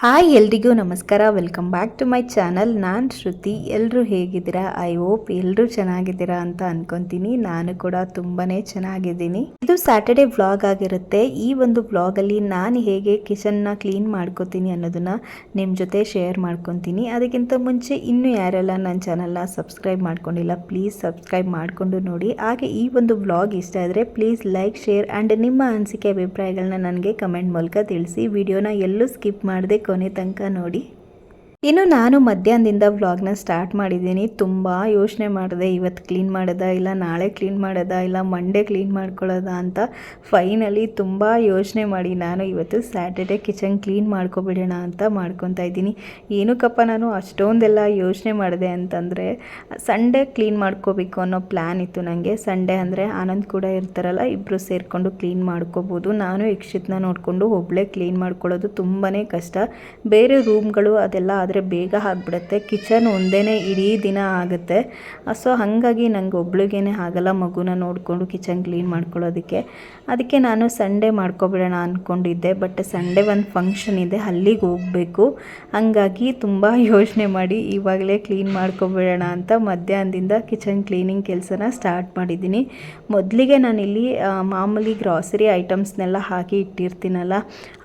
Hi ಎಲ್ರಿಗೂ ನಮಸ್ಕಾರ. Welcome back to my channel ನಾನು ಶ್ರುತಿ. ಎಲ್ಲರೂ ಹೇಗಿದ್ದೀರಾ? ಐ ಹೋಪ್ ಎಲ್ಲರೂ ಚೆನ್ನಾಗಿದ್ದೀರಾ ಅಂತ ಅನ್ಕೊಂತೀನಿ. ನಾನು ಕೂಡ ತುಂಬಾನೇ ಚೆನ್ನಾಗಿದ್ದೀನಿ. ಇದು ಸ್ಯಾಟರ್ಡೆ ವ್ಲಾಗ್ ಆಗಿರುತ್ತೆ. ಈ ಒಂದು ವ್ಲಾಗಲ್ಲಿ ನಾನು ಹೇಗೆ ಕಿಚನ್ನ ಕ್ಲೀನ್ ಮಾಡ್ಕೋತೀನಿ ಅನ್ನೋದನ್ನ ನಿಮ್ಮ ಜೊತೆ ಶೇರ್ ಮಾಡ್ಕೊತೀನಿ. ಅದಕ್ಕಿಂತ ಮುಂಚೆ ಇನ್ನೂ ಯಾರೆಲ್ಲ ನನ್ನ ಚಾನಲ್ನ ಸಬ್ಸ್ಕ್ರೈಬ್ ಮಾಡ್ಕೊಂಡಿಲ್ಲ ಪ್ಲೀಸ್ ಸಬ್ಸ್ಕ್ರೈಬ್ ಮಾಡಿಕೊಂಡು ನೋಡಿ. ಹಾಗೆ ಈ ಒಂದು ವ್ಲಾಗ್ ಇಷ್ಟ ಆದರೆ ಪ್ಲೀಸ್ ಲೈಕ್ ಶೇರ್ ಆ್ಯಂಡ್ ನಿಮ್ಮ ಅನಿಸಿಕೆ ಅಭಿಪ್ರಾಯಗಳನ್ನ ನನಗೆ ಕಮೆಂಟ್ ಮೂಲಕ ತಿಳಿಸಿ. ವಿಡಿಯೋನ ಎಲ್ಲೂ ಸ್ಕಿಪ್ ಮಾಡದೆ ಕೊನೆ ತನಕ ನೋಡಿ. ಇನ್ನು ನಾನು ಮಧ್ಯಾಹ್ನದಿಂದ ವ್ಲಾಗ್ನ ಸ್ಟಾರ್ಟ್ ಮಾಡಿದ್ದೀನಿ. ತುಂಬ ಯೋಚನೆ ಮಾಡಿದೆ ಇವತ್ತು ಕ್ಲೀನ್ ಮಾಡೋದ ಇಲ್ಲ, ನಾಳೆ ಕ್ಲೀನ್ ಮಾಡೋದ ಇಲ್ಲ ಮಂಡೇ ಕ್ಲೀನ್ ಮಾಡ್ಕೊಳ್ಳೋದ ಅಂತ ಫೈನಲಿ ತುಂಬ ಯೋಚನೆ ಮಾಡಿ. ನಾನು ಇವತ್ತು ಸ್ಯಾಟರ್ಡೆ ಕಿಚನ್ ಕ್ಲೀನ್ ಮಾಡ್ಕೊಬಿಡೋಣ ಅಂತ ಮಾಡ್ಕೊತಾ ಇದ್ದೀನಿ. ಏನಕ್ಕಪ್ಪ ನಾನು ಅಷ್ಟೊಂದೆಲ್ಲ ಯೋಚನೆ ಮಾಡಿದೆ ಅಂತಂದರೆ ಸಂಡೇ ಕ್ಲೀನ್ ಮಾಡ್ಕೋಬೇಕು ಅನ್ನೋ ಪ್ಲ್ಯಾನ್ ಇತ್ತು ನನಗೆ ಸಂಡೇ ಅಂದರೆ ಆನಂದ್ ಕೂಡ ಇರ್ತಾರಲ್ಲ ಇಬ್ಬರು ಸೇರಿಕೊಂಡು ಕ್ಲೀನ್ ಮಾಡ್ಕೋಬೋದು. ನಾನು ಯಕ್ಷಿತ್ನ ನೋಡಿಕೊಂಡು ಒಬ್ಬಳೇ ಕ್ಲೀನ್ ಮಾಡ್ಕೊಳ್ಳೋದು ತುಂಬಾ ಕಷ್ಟ. ಬೇರೆ ರೂಮ್ಗಳು ಅದೆಲ್ಲ ಆದರೆ ಬೇಗ ಆಗಿಬಿಡುತ್ತೆ. ಕಿಚನ್ ಒಂದೇ ಇಡೀ ದಿನ ಆಗುತ್ತೆ. ಸೊ ಹಾಗಾಗಿ ನನಗೆ ಒಬ್ಳಿಗೇ ಆಗಲ್ಲ ಮಗುನ ನೋಡಿಕೊಂಡು ಕಿಚನ್ ಕ್ಲೀನ್ ಮಾಡ್ಕೊಳ್ಳೋದಕ್ಕೆ. ಅದಕ್ಕೆ ನಾನು ಸಂಡೇ ಮಾಡ್ಕೊಬಿಡೋಣ ಅಂದ್ಕೊಂಡಿದ್ದೆ ಬಟ್ ಸಂಡೇ ಒಂದು ಫಂಕ್ಷನ್ ಇದೆ, ಅಲ್ಲಿಗೆ ಹೋಗಬೇಕು. ಹಂಗಾಗಿ ತುಂಬ ಯೋಚನೆ ಮಾಡಿ ಇವಾಗಲೇ ಕ್ಲೀನ್ ಮಾಡ್ಕೊಬಿಡೋಣ ಅಂತ ಮಧ್ಯಾಹ್ನದಿಂದ ಕಿಚನ್ ಕ್ಲೀನಿಂಗ್ ಕೆಲಸನ ಸ್ಟಾರ್ಟ್ ಮಾಡಿದ್ದೀನಿ. ಮೊದಲಿಗೆ ನಾನಿಲ್ಲಿ ಮಾಮೂಲಿ ಗ್ರಾಸರಿ ಐಟಮ್ಸ್ನೆಲ್ಲ ಹಾಕಿ ಇಟ್ಟಿರ್ತೀನಲ್ಲ,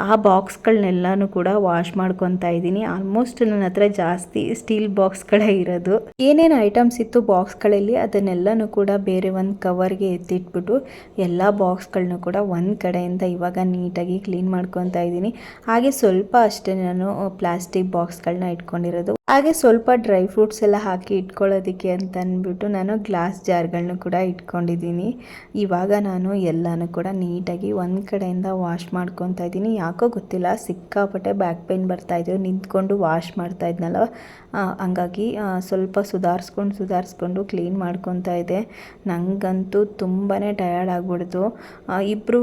ಆ ಬಾಕ್ಸ್ಗಳನ್ನೆಲ್ಲನೂ ಕೂಡ ವಾಶ್ ಮಾಡ್ಕೊತಾ ಇದ್ದೀನಿ. ಆಲ್ಮೋಸ್ಟ್ ನನ್ನ ಹತ್ರ ಜಾಸ್ತಿ ಸ್ಟೀಲ್ ಬಾಕ್ಸ್ಗಳೇ ಇರೋದು. ಏನೇನು ಐಟಮ್ಸ್ ಇತ್ತು ಬಾಕ್ಸ್ಗಳಲ್ಲಿ ಅದನ್ನೆಲ್ಲನೂ ಕೂಡ ಬೇರೆ ಒಂದು ಕವರ್ಗೆ ಎತ್ತಿಟ್ಬಿಟ್ಟು ಎಲ್ಲ ಬಾಕ್ಸ್ಗಳನ್ನೂ ಕೂಡ ಒಂದು ಕಡೆಯಿಂದ ಇವಾಗ ನೀಟಾಗಿ ಕ್ಲೀನ್ ಮಾಡ್ಕೊತಾ ಇದ್ದೀನಿ. ಹಾಗೆ ಸ್ವಲ್ಪ ಅಷ್ಟೇ ನಾನು ಪ್ಲಾಸ್ಟಿಕ್ ಬಾಕ್ಸ್ಗಳನ್ನ ಇಟ್ಕೊಂಡಿರೋದು. ಹಾಗೆ ಸ್ವಲ್ಪ ಡ್ರೈ ಫ್ರೂಟ್ಸ್ ಎಲ್ಲ ಹಾಕಿ ಇಟ್ಕೊಳ್ಳೋದಕ್ಕೆ ಅಂತ ಅಂದ್ಬಿಟ್ಟು ನಾನು ಗ್ಲಾಸ್ ಜಾರ್ಗಳನ್ನೂ ಕೂಡ ಇಟ್ಕೊಂಡಿದ್ದೀನಿ. ಇವಾಗ ನಾನು ಎಲ್ಲನೂ ಕೂಡ ನೀಟಾಗಿ ಒಂದು ಕಡೆಯಿಂದ ವಾಶ್ ಮಾಡ್ಕೊತಾ ಇದ್ದೀನಿ. ಯಾಕೋ ಗೊತ್ತಿಲ್ಲ, ಸಿಕ್ಕಾಪಟ್ಟೆ ಬ್ಯಾಕ್ ಪೇನ್ ಬರ್ತಾ ಬರ್ತಾಯಿದ್ದು ನಿಂತ್ಕೊಂಡು ವಾಶ್ ಮಾಡ್ತಾ ಇದ್ನಲ್ಲ ಹಂಗಾಗಿ ಸ್ವಲ್ಪ ಸುಧಾರಿಸ್ಕೊಂಡು ಸುಧಾರಿಸ್ಕೊಂಡು ಕ್ಲೀನ್ ಮಾಡ್ಕೊತಾ ಇದ್ದೆ. ನನಗಂತೂ ತುಂಬಾ ಟಯರ್ಡ್ ಆಗ್ಬಿಡ್ತು. ಇಬ್ಬರು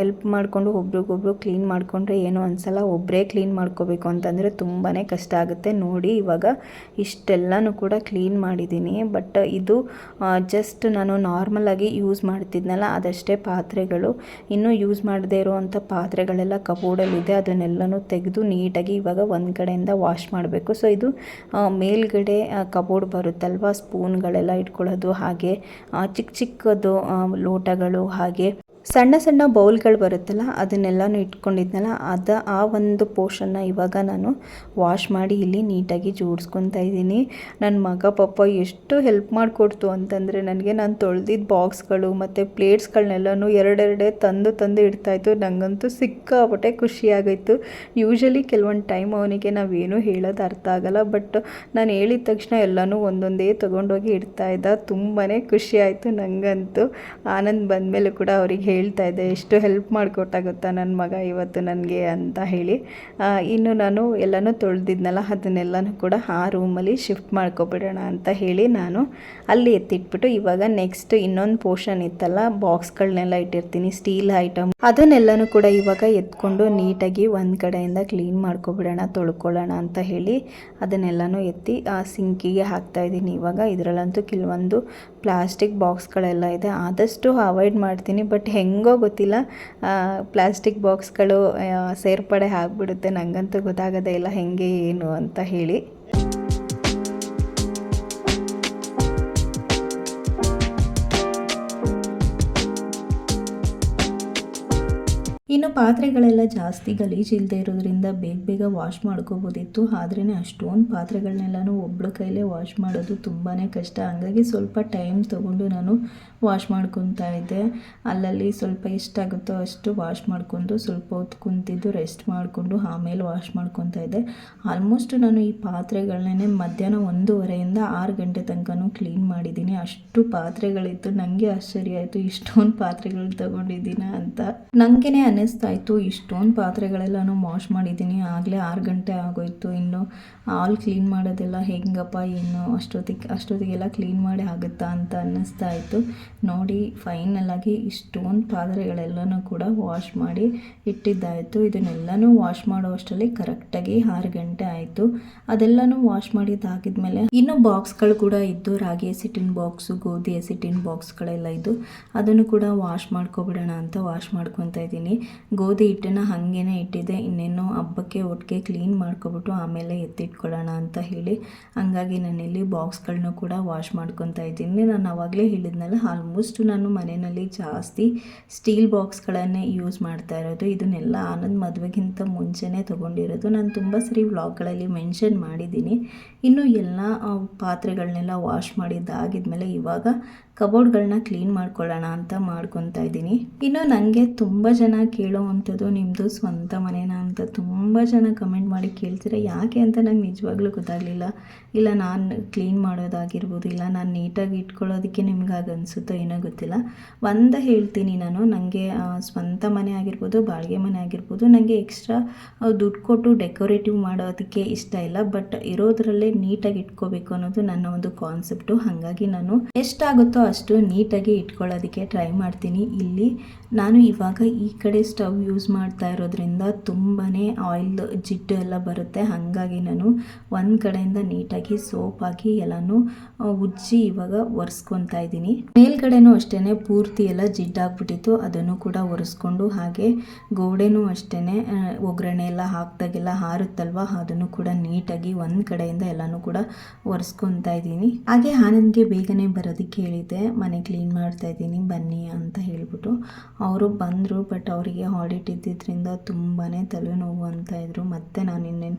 ಹೆಲ್ಪ್ ಮಾಡಿಕೊಂಡು ಒಬ್ರಿಗೊಬ್ರು ಕ್ಲೀನ್ ಮಾಡಿಕೊಂಡ್ರೆ ಏನೋ ಅನ್ಸಲ್ಲ ಒಬ್ಬರೇ ಕ್ಲೀನ್ ಮಾಡ್ಕೋಬೇಕು ಅಂತಂದರೆ ತುಂಬಾ ಕಷ್ಟ ಆಗುತ್ತೆ. ನೋಡಿ ಇವಾಗ ಇಷ್ಟೆಲ್ಲನೂ ಕೂಡ ಕ್ಲೀನ್ ಮಾಡಿದ್ದೀನಿ. ಬಟ್ ಇದು ಜಸ್ಟ್ ನಾನು ನಾರ್ಮಲಾಗಿ ಯೂಸ್ ಮಾಡ್ತಿದ್ನಲ್ಲ, ಅದಷ್ಟೇ ಪಾತ್ರೆಗಳು. ಇನ್ನೂ ಯೂಸ್ ಮಾಡದೇ ಇರುವಂಥ ಪಾತ್ರೆಗಳೆಲ್ಲ ಕಬೋರ್ಡಲ್ಲಿದೆ ಅದನ್ನೆಲ್ಲನೂ ತೆಗೆದು ನೀಟಾಗಿ ಇವಾಗ ಒಂದು ಕಡೆಯಿಂದ ವಾಶ್ ಮಾಡಬೇಕು. ಸೊ ಇದು ಮೇಲ್ಗಡೆ ಕಬೋರ್ಡ್ ಬರುತ್ತಲ್ವ ಸ್ಪೂನ್ಗಳೆಲ್ಲ ಇಟ್ಕೊಳ್ಳೋದು, ಹಾಗೆ ಚಿಕ್ಕ ಚಿಕ್ಕದು ಲೋಟಗಳು, ಹಾಗೆ ಸಣ್ಣ ಸಣ್ಣ ಬೌಲ್ಗಳು ಬರುತ್ತಲ್ಲ, ಅದನ್ನೆಲ್ಲನೂ ಇಟ್ಕೊಂಡಿದ್ನಲ್ಲ, ಅದ ಆ ಒಂದು ಪೋರ್ಷನ್ನ ಇವಾಗ ನಾನು ವಾಶ್ ಮಾಡಿ ಇಲ್ಲಿ ನೀಟಾಗಿ ಜೋಡಿಸ್ಕೊತಾ ಇದ್ದೀನಿ. ನನ್ನ ಮಗ ಪಾಪ ಎಷ್ಟು ಹೆಲ್ಪ್ ಮಾಡಿಕೊಡ್ತು ಅಂತಂದರೆ ನನಗೆ ನಾನು ತೊಳೆದಿದ್ದ ಬಾಕ್ಸ್ಗಳು ಮತ್ತು ಪ್ಲೇಟ್ಸ್ಗಳನ್ನೆಲ್ಲನೂ ಎರಡೆರಡೇ ತಂದು ತಂದು ಇಡ್ತಾಯಿತ್ತು ನನಗಂತೂ ಸಿಕ್ಕಾಪಟ್ಟೆ ಖುಷಿಯಾಗೈತು ಯೂಶಲಿ ಕೆಲವೊಂದು ಟೈಮ್ ಅವನಿಗೆ ನಾವೇನು ಹೇಳೋದು ಅರ್ಥ ಆಗಲ್ಲ ಬಟ್ ನಾನು ಹೇಳಿದ ತಕ್ಷಣ ಎಲ್ಲನೂ ಒಂದೊಂದೇ ತೊಗೊಂಡೋಗಿ ಇಡ್ತಾಯಿದ್ದ ತುಂಬಾ ಖುಷಿ ಆಯಿತು ನನಗಂತೂ ಆನಂದ್ ಬಂದಮೇಲೆ ಕೂಡ ಅವ್ರಿಗೆ ಹೇಳ್ತಾ ಇದ್ದೆ, ಎಷ್ಟು ಹೆಲ್ಪ್ ಮಾಡಿಕೊಟ್ಟಾಗುತ್ತಾ ನನ್ನ ಮಗ ಇವತ್ತು ನನಗೆ ಅಂತ ಹೇಳಿ. ಇನ್ನು ನಾನು ಎಲ್ಲನೂ ತೊಳೆದಿದ್ನಲ್ಲ, ಅದನ್ನೆಲ್ಲನೂ ಕೂಡ ಆ ರೂಮಲ್ಲಿ ಶಿಫ್ಟ್ ಮಾಡ್ಕೊಬಿಡೋಣ ಅಂತ ಹೇಳಿ ನಾನು ಅಲ್ಲಿ ಎತ್ತಿಟ್ಬಿಟ್ಟು ಇವಾಗ ನೆಕ್ಸ್ಟ್ ಇನ್ನೊಂದು ಪೋರ್ಷನ್ ಇತ್ತಲ್ಲ ಬಾಕ್ಸ್ಗಳನ್ನೆಲ್ಲ ಇಟ್ಟಿರ್ತೀನಿ ಸ್ಟೀಲ್ ಐಟಮ್ ಅದನ್ನೆಲ್ಲನೂ ಕೂಡ ಇವಾಗ ಎತ್ಕೊಂಡು ನೀಟಾಗಿ ಒಂದು ಕಡೆಯಿಂದ ಕ್ಲೀನ್ ಮಾಡ್ಕೊಬಿಡೋಣ, ತೊಳ್ಕೊಳ್ಳೋಣ ಅಂತ ಹೇಳಿ ಅದನ್ನೆಲ್ಲನೂ ಎತ್ತಿ ಆ ಸಿಂಕಿಗೆ ಹಾಕ್ತಾ ಇದ್ದೀನಿ. ಇವಾಗ ಇದರಲ್ಲಂತೂ ಕೆಲವೊಂದು ಪ್ಲಾಸ್ಟಿಕ್ ಬಾಕ್ಸ್ಗಳೆಲ್ಲ ಇದೆ, ಆದಷ್ಟು ಅವಾಯ್ಡ್ ಮಾಡ್ತೀನಿ ಬಟ್ ಹೆಂಗೋ ಗೊತ್ತಿಲ್ಲ. ಪ್ಲಾಸ್ಟಿಕ್ ಬಾಕ್ಸ್ಗಳು ಸೇರ್ಪಡೆ ಆಗಿಬಿಡುತ್ತೆ. ನನಗಂತೂ ಗೊತ್ತಾಗೋದೇ ಇಲ್ಲ ಹೇಗೆ ಏನು ಅಂತ ಹೇಳಿ. ಇನ್ನು ಪಾತ್ರೆಗಳೆಲ್ಲ ಜಾಸ್ತಿ ಗಲೀಜು ಇಲ್ಲದೆ ಇರೋದ್ರಿಂದ ಬೇಗ ಬೇಗ ವಾಶ್ ಮಾಡ್ಕೋಬೋದಿತ್ತು. ಆದ್ರೇ ಅಷ್ಟೊಂದು ಪಾತ್ರೆಗಳನ್ನೆಲ್ಲನೂ ಒಬ್ಳ ಕೈಲೇ ವಾಶ್ ಮಾಡೋದು ತುಂಬಾ ಕಷ್ಟ. ಹಂಗಾಗಿ ಸ್ವಲ್ಪ ಟೈಮ್ ತೊಗೊಂಡು ನಾನು ವಾಶ್ ಮಾಡ್ಕೊತಾ ಇದ್ದೆ. ಅಲ್ಲಲ್ಲಿ ಸ್ವಲ್ಪ ಎಷ್ಟಾಗುತ್ತೋ ಅಷ್ಟು ವಾಶ್ ಮಾಡಿಕೊಂಡು ಸ್ವಲ್ಪ ಹೊತ್ತು ಕುಂತಿದ್ದು ರೆಸ್ಟ್ ಮಾಡಿಕೊಂಡು ಆಮೇಲೆ ವಾಶ್ ಮಾಡ್ಕೊತಾ ಇದ್ದೆ. ಆಲ್ಮೋಸ್ಟ್ ನಾನು ಈ ಪಾತ್ರೆಗಳನ್ನೇ ಮಧ್ಯಾಹ್ನ ಒಂದೂವರೆಯಿಂದ ಆರು ಗಂಟೆ ತನಕನೂ ಕ್ಲೀನ್ ಮಾಡಿದ್ದೀನಿ. ಅಷ್ಟು ಪಾತ್ರೆಗಳಿತ್ತು. ನನಗೆ ಆಶ್ಚರ್ಯ ಆಯಿತು. ಇಷ್ಟೊಂದು ಪಾತ್ರೆಗಳು ತಗೊಂಡಿದ್ದೀನ ಅಂತ. ನನಗೇನೆ ಅನ್ನಿಸ್ತಾ ಇತ್ತು. ಇಷ್ಟೊಂದು ಪಾತ್ರೆಗಳೆಲ್ಲನೂ ವಾಶ್ ಮಾಡಿದ್ದೀನಿ. ಆಗಲೇ ಆರು ಗಂಟೆ ಆಗೋಯ್ತು. ಇನ್ನು ಆಲ್ ಕ್ಲೀನ್ ಮಾಡೋದೆಲ್ಲ ಹೆಂಗಪ್ಪ? ಏನು ಅಷ್ಟೊತ್ತಿಗೆ, ಅಷ್ಟೊತ್ತಿಗೆಲ್ಲ ಕ್ಲೀನ್ ಮಾಡಿ ಆಗುತ್ತಾ ಅಂತ ಅನ್ನಿಸ್ತಾ ಇತ್ತು. ನೋಡಿ ಫೈನಲ್ ಆಗಿ ಇಷ್ಟೊಂದು ಪಾತ್ರೆಗಳೆಲ್ಲನೂ ಕೂಡ ವಾಶ್ ಮಾಡಿ ಇಟ್ಟಿದ್ದಾಯಿತು. ಇದನ್ನೆಲ್ಲನೂ ವಾಶ್ ಮಾಡೋ ಅಷ್ಟರಲ್ಲಿ ಕರೆಕ್ಟಾಗಿ ಆರು ಗಂಟೆ ಆಯಿತು. ಅದೆಲ್ಲನೂ ವಾಶ್ ಮಾಡಿದ್ದಾಗಿದ್ಮೇಲೆ ಇನ್ನು ಬಾಕ್ಸ್ಗಳು ಕೂಡ ಇದ್ದು, ರಾಗಿ ಎಸಿಟಿನ್ ಬಾಕ್ಸು ಗೋಧಿ ಎಸಿಟಿನ್ ಬಾಕ್ಸ್ಗಳೆಲ್ಲ ಇದ್ದು, ಅದನ್ನು ಕೂಡ ವಾಶ್ ಮಾಡ್ಕೊಬಿಡೋಣ ಅಂತ ವಾಶ್ ಮಾಡ್ಕೊತಾ ಇದ್ದೀನಿ. ಗೋಧಿ ಹಿಟ್ಟನ್ನು ಹಾಗೇ ಇಟ್ಟಿದ್ದೆ. ಇನ್ನೇನು ಹಬ್ಬಕ್ಕೆ ಒಟ್ಟಿಗೆ ಕ್ಲೀನ್ ಮಾಡ್ಕೊಬಿಟ್ಟು ಆಮೇಲೆ ಎತ್ತಿಟ್ಕೊಳ್ಳೋಣ ಅಂತ ಹೇಳಿ ಹಂಗಾಗಿ ನಾನಿಲ್ಲಿ ಬಾಕ್ಸ್ಗಳನ್ನೂ ಕೂಡ ವಾಶ್ ಮಾಡ್ಕೊತಾ ಇದ್ದೀನಿ. ನಾನು ಆವಾಗಲೇ ಹೇಳಿದ್ನಲ್ಲ ಆಲ್ಮೋಸ್ಟ್ ನಾನು ಮನೆಯಲ್ಲಿ ಜಾಸ್ತಿ ಸ್ಟೀಲ್ ಬಾಕ್ಸ್ಗಳನ್ನೇ ಯೂಸ್ ಮಾಡ್ತಾ ಇರೋದು. ಇದನ್ನೆಲ್ಲ ಆನಂದ್ ಮದುವೆಗಿಂತ ಮುಂಚೆನೇ ತೊಗೊಂಡಿರೋದು. ನಾನು ತುಂಬ ಸರಿ ವ್ಲಾಗ್ಗಳಲ್ಲಿ ಮೆನ್ಷನ್ ಮಾಡಿದ್ದೀನಿ. ಇನ್ನು ಎಲ್ಲ ಪಾತ್ರೆಗಳನ್ನೆಲ್ಲ ವಾಶ್ ಮಾಡಿದ್ದಾಗಿದ್ಮೇಲೆ ಇವಾಗ ಕಬೋರ್ಡ್ಗಳನ್ನ ಕ್ಲೀನ್ ಮಾಡ್ಕೊಳ್ಳೋಣ ಅಂತ ಮಾಡ್ಕೊತಾ ಇದ್ದೀನಿ. ಇನ್ನು ನನಗೆ ತುಂಬ ಜನ ಕೇಳೋವಂಥದ್ದು ನಿಮ್ಮದು ಸ್ವಂತ ಮನೆನಾ ಅಂತ ತುಂಬ ಜನ ಕಮೆಂಟ್ ಮಾಡಿ ಕೇಳ್ತೀರಾ? ಯಾಕೆ ಅಂತ ನಂಗೆ ನಿಜವಾಗ್ಲೂ ಗೊತ್ತಾಗಲಿಲ್ಲ. ಇಲ್ಲ, ನಾನು ಕ್ಲೀನ್ ಮಾಡೋದಾಗಿರ್ಬೋದು, ಇಲ್ಲ, ನಾನು ನೀಟಾಗಿ ಇಟ್ಕೊಳ್ಳೋದಕ್ಕೆ ನಿಮ್ಗೆ ಹಾಗೆ ಅನಿಸುತ್ತೋ ಏನೋ ಗೊತ್ತಿಲ್ಲ. ಒಂದು ಹೇಳ್ತೀನಿ ನಾನು ನನಗೆ ಸ್ವಂತ ಮನೆ ಆಗಿರ್ಬೋದು ಬಾಡಿಗೆ ಮನೆ ಆಗಿರ್ಬೋದು ನನಗೆ ಎಕ್ಸ್ಟ್ರಾ ದುಡ್ಡು ಕೊಟ್ಟು ಡೆಕೋರೇಟಿವ್ ಮಾಡೋದಕ್ಕೆ ಇಷ್ಟ ಇಲ್ಲ. ಬಟ್ ಇರೋದ್ರಲ್ಲೇ ನೀಟಾಗಿ ಇಟ್ಕೋಬೇಕು ಅನ್ನೋದು ನನ್ನ ಒಂದು ಕಾನ್ಸೆಪ್ಟು ಹಾಗಾಗಿ ನಾನು ಎಷ್ಟಾಗುತ್ತೋ ಅಷ್ಟು ನೀಟಾಗಿ ಇಟ್ಕೊಳ್ಳೋದಕ್ಕೆ ಟ್ರೈ ಮಾಡ್ತೀನಿ. ಇಲ್ಲಿ ನಾನು ಇವಾಗ ಈ ಕಡೆ ಸ್ಟವ್ ಯೂಸ್ ಮಾಡ್ತಾ ಇರೋದ್ರಿಂದ ತುಂಬಾ ಆಯಿಲ್ ಜಿಡ್ಡು ಎಲ್ಲ ಬರುತ್ತೆ. ಹಾಗಾಗಿ ನಾನು ಒಂದು ಕಡೆಯಿಂದ ನೀಟಾಗಿ ಸೋಪ್ ಹಾಕಿ ಎಲ್ಲನೂ ಉಜ್ಜಿ ಇವಾಗ ಒರೆಸ್ಕೊತಾ ಇದ್ದೀನಿ. ಮೇಲ್ಗಡೆನೂ ಅಷ್ಟೇ ಪೂರ್ತಿ ಎಲ್ಲ ಜಿಡ್ಡಾಗ್ಬಿಟ್ಟಿತ್ತು ಅದನ್ನು ಕೂಡ ಒರೆಸ್ಕೊಂಡು ಹಾಗೆ ಗೋಡೆನೂ ಅಷ್ಟೇ ಒಗ್ಗರಣೆ ಎಲ್ಲ ಹಾಕ್ದಾಗೆಲ್ಲ ಹಾರುತ್ತಲ್ವ, ಅದನ್ನು ಕೂಡ ನೀಟಾಗಿ ಒಂದು ಕಡೆಯಿಂದ ಎಲ್ಲನೂ ಕೂಡ ಒರೆಸ್ಕೊತಾ ಇದ್ದೀನಿ. ಹಾಗೆ ಆನಂದ್ಗೆ ಬೇಗನೆ ಬರೋದಕ್ಕೆ ಹೇಳಿದ್ದೆ. ಮನೆ ಕ್ಲೀನ್ ಮಾಡ್ತಾ ಇದ್ದೀನಿ, ಬನ್ನಿ ಅಂತ ಹೇಳ್ಬಿಟ್ಟು. ಅವರು ಬಂದರು, ಬಟ್ ಅವರಿಗೆ ಆಡಿಟ್ ಇದ್ದಿದ್ದರಿಂದ ತುಂಬಾ ತಲೆನೋವು ಅಂತ ಇದ್ದರು ಮತ್ತು ನಾನು ಇನ್ನೇನು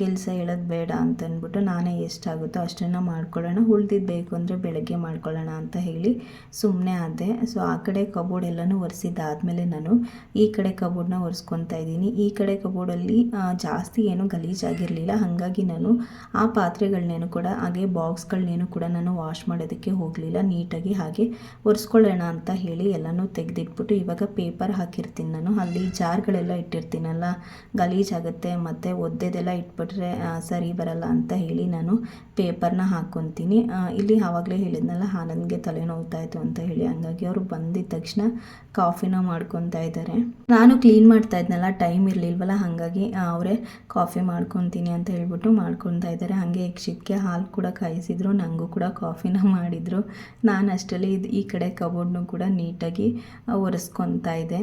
ಕೆಲಸ ಹೇಳೋದು ಬೇಡ ಅಂತ ಅಂದ್ಬಿಟ್ಟು ನಾನೇ ಎಷ್ಟಾಗುತ್ತೋ ಅಷ್ಟನ್ನು ಮಾಡ್ಕೊಳ್ಳೋಣ. ಉಳ್ದಿದ್ದು ಬೇಕು ಅಂದರೆ ಬೆಳಗ್ಗೆ ಮಾಡ್ಕೊಳ್ಳೋಣ ಅಂತ ಹೇಳಿ ಸುಮ್ಮನೆ ಆದೆ. ಸೊ ಆ ಕಡೆ ಕಬೋರ್ಡ್ ಎಲ್ಲನೂ ಒರೆಸಿದ್ದಾದಮೇಲೆ ನಾನು ಈ ಕಡೆ ಕಬೋರ್ಡ್ನ ಒರೆಸ್ಕೊತಾ ಇದ್ದೀನಿ. ಈ ಕಡೆ ಕಬೋರ್ಡಲ್ಲಿ ಜಾಸ್ತಿ ಏನು ಗಲೀಜಾಗಿರಲಿಲ್ಲ. ಹಾಗಾಗಿ ನಾನು ಆ ಪಾತ್ರೆಗಳನ್ನೇನು ಕೂಡ, ಹಾಗೆ ಬಾಕ್ಸ್ಗಳನ್ನೇನು ಕೂಡ ನಾನು ವಾಶ್ ಮಾಡೋದಕ್ಕೆ ಹೋಗಲಿಲ್ಲ. ನೀಟಾಗಿ ಹಾಗೆ ಒರೆಸ್ಕೊಳ್ಳೋಣ ಅಂತ ಹೇಳಿ ಎಲ್ಲನೂ ತೆಗೆದಿಟ್ಬಿಟ್ಟು ಇವಾಗ ಪೇಪರ್ ಹಾಕಿರ್ತೀನಿ ನಾನು ಅಲ್ಲಿ ಜಾರ್ಗಳೆಲ್ಲ ಇಟ್ಟಿರ್ತೀನಲ್ಲ ಗಲೀಜಾಗುತ್ತೆ ಮತ್ತು ಒದ್ದೆದೆಲ್ಲ ಇಟ್ಬಿಟ್ರೆ ಸರಿ ಬರಲ್ಲ ಅಂತ ಹೇಳಿ ನಾನು ಪೇಪರ್ನ ಹಾಕ್ಕೊತೀನಿ ಇಲ್ಲಿ ಆವಾಗಲೇ ಹೇಳಿದ್ನಲ್ಲ, ಆನಂದ್ಗೆ ತಲೆನೋವ್ತಾ ಇತ್ತು ಅಂತ ಹೇಳಿ, ಹಂಗಾಗಿ ಅವರು ಬಂದಿದ್ದ ತಕ್ಷಣ ಕಾಫಿನ ಮಾಡ್ಕೊತಾ ಇದ್ದಾರೆ. ನಾನು ಕ್ಲೀನ್ ಮಾಡ್ತಾ ಇದ್ನಲ್ಲ, ಟೈಮ್ ಇರಲಿಲ್ವಲ್ಲ, ಹಾಗಾಗಿ ಅವರೇ ಕಾಫಿ ಮಾಡ್ಕೊತೀನಿ ಅಂತ ಹೇಳ್ಬಿಟ್ಟು ಮಾಡ್ಕೊತಾ ಇದ್ದಾರೆ. ಹಾಗೆ ಯಕ್ಷಿತ್ಗೆ ಹಾಲು ಕೂಡ ಕಾಯಿಸಿದ್ರು ನನಗೂ ಕೂಡ ಕಾಫಿನ ಮಾಡಿದರು. ನಾನು ಅಷ್ಟರಲ್ಲಿ ಈ ಕಡೆ ಕಬೋರ್ಡ್ನು ಕೂಡ ನೀಟಾಗಿ ಒರೆಸ್ಕೊತಾ ಇದ್ದೆ.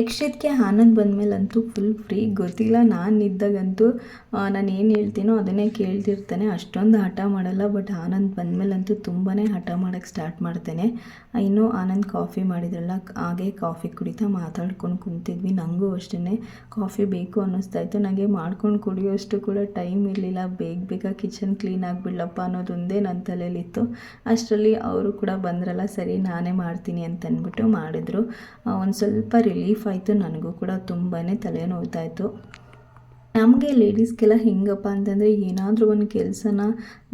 ಯಕ್ಷಿತ್ಗೆ ಆನಂದ್ ಬಂದಮೇಲಂತೂ ಫುಲ್ ಫ್ರೀ ಗೊತ್ತಿಲ್ಲ, ನಾನು ಇದ್ದಾಗಂತೂ ನಾನು ಏನು ಹೇಳ್ತೀನೋ ಅದನ್ನೇ ಕೇಳ್ತಿರ್ತಾನೆ. ಅಷ್ಟೊಂದು ಹಠ ಮಾಡಲ್ಲ ಬಟ್ ಆನಂದ್ ಬಂದಮೇಲಂತೂ ತುಂಬಾ ಹಠ ಮಾಡೋಕ್ಕೆ ಸ್ಟಾರ್ಟ್ ಮಾಡ್ತಾನೆ. ಇನ್ನೂ ಆನಂದ್ ಕಾಫಿ ಮಾಡಿದ್ರಲ್ಲ, ಹಾಗೆ ಕಾಫಿ ಕುಡಿತಾ ಮಾತಾಡ್ಕೊಂಡು ಕುಂತಿದ್ವಿ. ನನಗೂ ಅಷ್ಟೇ ಕಾಫಿ ಬೇಕು ಅನ್ನಿಸ್ತಾ ಇತ್ತು. ನನಗೆ ಮಾಡ್ಕೊಂಡು ಕುಡಿಯೋಷ್ಟು ಕೂಡ ಟೈಮ್ ಇರಲಿಲ್ಲ. ಬೇಗ ಬೇಗ ಕಿಚನ್ ಕ್ಲೀನ್ ಆಗಿಬಿಡ್ಲಪ್ಪ ಅನ್ನೋದೊಂದೇ ನನ್ನ ತಲೆಯಲ್ಲಿತ್ತು. ಅಷ್ಟರಲ್ಲಿ ಅವರು ಕೂಡ ಬಂದ್ರಲ್ಲ, ಸರಿ ನಾನೇ ಮಾಡ್ತೀನಿ ಅಂತ ಅಂದ್ಬಿಟ್ಟು ಮಾಡಿದ್ರು ಒಂದು ಸ್ವಲ್ಪ ರಿಲೀಫ್ ಆಯಿತು ನನಗೂ ಕೂಡ ತುಂಬಾ ತಲೆ ಇತ್ತು ನಮಗೆ ಲೇಡೀಸ್ಗೆಲ್ಲ ಹೆಂಗಪ್ಪ ಅಂತಂದರೆ ಏನಾದರೂ ಒಂದು ಕೆಲಸನ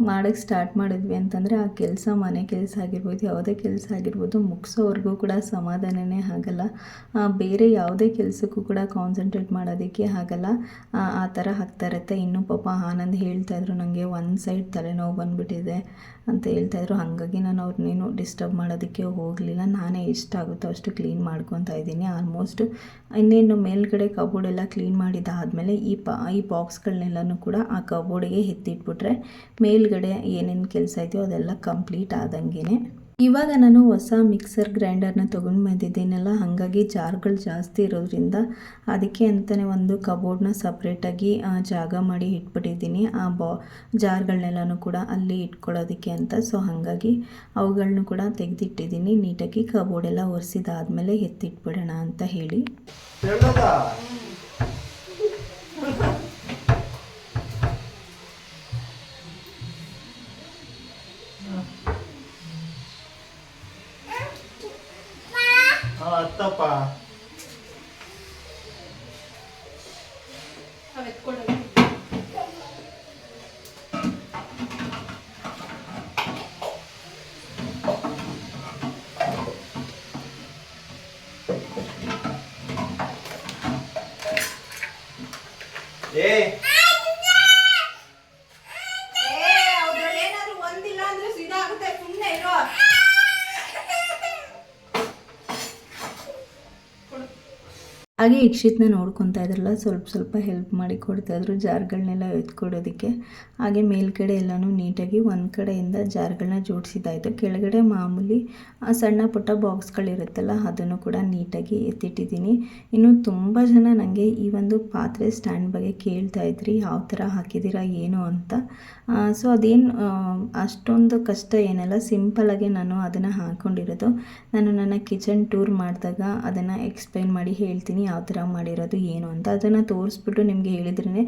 ಮಾಡೋಕ್ಕೆ ಸ್ಟಾರ್ಟ್ ಮಾಡಿದ್ವಿ ಅಂತಂದರೆ ಆ ಕೆಲಸ ಮನೆ ಕೆಲಸ ಆಗಿರ್ಬೋದು ಯಾವುದೇ ಕೆಲಸ ಆಗಿರ್ಬೋದು ಮುಗಿಸೋವರೆಗೂ ಕೂಡ ಸಮಾಧಾನನೇ ಆಗಲ್ಲ. ಬೇರೆ ಯಾವುದೇ ಕೆಲಸಕ್ಕೂ ಕೂಡ ಕಾನ್ಸಂಟ್ರೇಟ್ ಮಾಡೋದಕ್ಕೆ ಆಗಲ್ಲ. ಆ, ಆ ಥರ ಆಗ್ತಾ ಇರುತ್ತೆ. ಇನ್ನೂ ಪಾಪ ಆನಂದ್ ಹೇಳ್ತಾಯಿದ್ರು ನನಗೆ ಒಂದು ಸೈಡ್ ತಲೆನೋವು ಬಂದುಬಿಟ್ಟಿದೆ. ಅಂತ ಹೇಳ್ತಾಯಿದ್ರು ಹಾಗಾಗಿ ನಾನು ಅವ್ರನ್ನೇನು ಡಿಸ್ಟರ್ಬ್ ಮಾಡೋದಕ್ಕೆ ಹೋಗಲಿಲ್ಲ. ನಾನೇ ಎಷ್ಟಾಗುತ್ತೋ ಅಷ್ಟು ಕ್ಲೀನ್ ಮಾಡ್ಕೊತಾ ಇದ್ದೀನಿ. ಆಲ್ಮೋಸ್ಟ್ ಇನ್ನೇನು ಮೇಲ್ಗಡೆ ಕಬೋರ್ಡೆಲ್ಲ ಕ್ಲೀನ್ ಮಾಡಿದ್ದಾದಮೇಲೆ ಈ ಪಾ, ಈ ಬಾಕ್ಸ್ಗಳನ್ನೆಲ್ಲನೂ ಕೂಡ ಆ ಕಬೋರ್ಡಿಗೆ ಎತ್ತಿಟ್ಬಿಟ್ರೆ ಮೇಲ್ಗಡೆ ಏನೇನು ಕೆಲಸ ಇದೆಯೋ ಅದೆಲ್ಲ ಕಂಪ್ಲೀಟ್ ಆದಂಗೆ ಇವಾಗ ನಾನು ಹೊಸ ಮಿಕ್ಸರ್ ಗ್ರೈಂಡರ್ನ ತೊಗೊಂಡು ಬಂದಿದ್ದೀನಲ್ಲ, ಹಾಗಾಗಿ ಜಾರ್ಗಳು ಜಾಸ್ತಿ ಇರೋದ್ರಿಂದ ಅದಕ್ಕೆ ಅಂತಲೇ ಒಂದು ಕಬೋರ್ಡ್ನ ಸಪ್ರೇಟಾಗಿ ಜಾಗ ಮಾಡಿ ಇಟ್ಬಿಟ್ಟಿದ್ದೀನಿ. ಆ ಬಾ, ಜಾರ್ಗಳನ್ನೆಲ್ಲನೂ ಕೂಡ ಅಲ್ಲಿ ಇಟ್ಕೊಳ್ಳೋದಕ್ಕೆ ಅಂತ. ಸೊ, ಹಾಗಾಗಿ ಅವುಗಳನ್ನು ಕೂಡ ತೆಗೆದಿಟ್ಟಿದ್ದೀನಿ. ನೀಟಾಗಿ ಕಬೋರ್ಡೆಲ್ಲ ಒರೆಸಿದಾದ್ಮೇಲೆ ಎತ್ತಿಟ್ಬಿಡೋಣ ಅಂತ ಹೇಳಿ. ಹೇಳೋದಾ ಹಾ ಅತ್ತಪ್ಪ ಏ ಏನಾದ್ರೂ ಒಂದಿಲ್ಲ ಅಂದ್ರೆ ಸೀದಾ ಆಗುತ್ತೆ ಸುಮ್ಮನೆ ಇರೋ ಹಾಗೆ ಇಕ್ಷಿತ್ನ ನೋಡ್ಕೊತಾ ಇದ್ರಲ್ಲ, ಸ್ವಲ್ಪ ಸ್ವಲ್ಪ ಹೆಲ್ಪ್ ಮಾಡಿ ಕೊಡ್ತಾಯಿದ್ರು ಜಾರ್ಗಳನ್ನೆಲ್ಲ ಎತ್ಕೊಡೋದಕ್ಕೆ ಹಾಗೆ ಮೇಲ್ಗಡೆ ಎಲ್ಲನೂ ನೀಟಾಗಿ ಒಂದು ಕಡೆಯಿಂದ ಜಾರ್ಗಳನ್ನ ಜೋಡಿಸಿದ್ದಾಯಿತು ಕೆಳಗಡೆ ಮಾಮೂಲಿ ಸಣ್ಣ ಪುಟ್ಟ ಬಾಕ್ಸ್ಗಳಿರುತ್ತಲ್ಲ, ಅದನ್ನು ಕೂಡ ನೀಟಾಗಿ ಎತ್ತಿಟ್ಟಿದ್ದೀನಿ. ಇನ್ನು ತುಂಬ ಜನ ನನಗೆ ಈ ಒಂದು ಪಾತ್ರೆ ಸ್ಟ್ಯಾಂಡ್ ಬಗ್ಗೆ ಕೇಳ್ತಾ ಇದ್ರಿ, ಯಾವ ಥರ ಹಾಕಿದ್ದೀರಾ, ಏನು ಅಂತ. ಸೊ ಅದೇನು ಅಷ್ಟೊಂದು ಕಷ್ಟ ಏನಲ್ಲ ಸಿಂಪಲಾಗಿ ನಾನು ಅದನ್ನು ಹಾಕ್ಕೊಂಡಿರೋದು ನಾನು ನನ್ನ ಕಿಚನ್ ಟೂರ್ ಮಾಡಿದಾಗ ಅದನ್ನು ಎಕ್ಸ್ಪ್ಲೈನ್ ಮಾಡಿ ಹೇಳ್ತೀನಿ ಥರ ಮಾಡಿರೋದು ಏನು ಅಂತ ಅದನ್ನು ತೋರಿಸ್ಬಿಟ್ಟು ನಿಮಗೆ ಹೇಳಿದ್ರೇ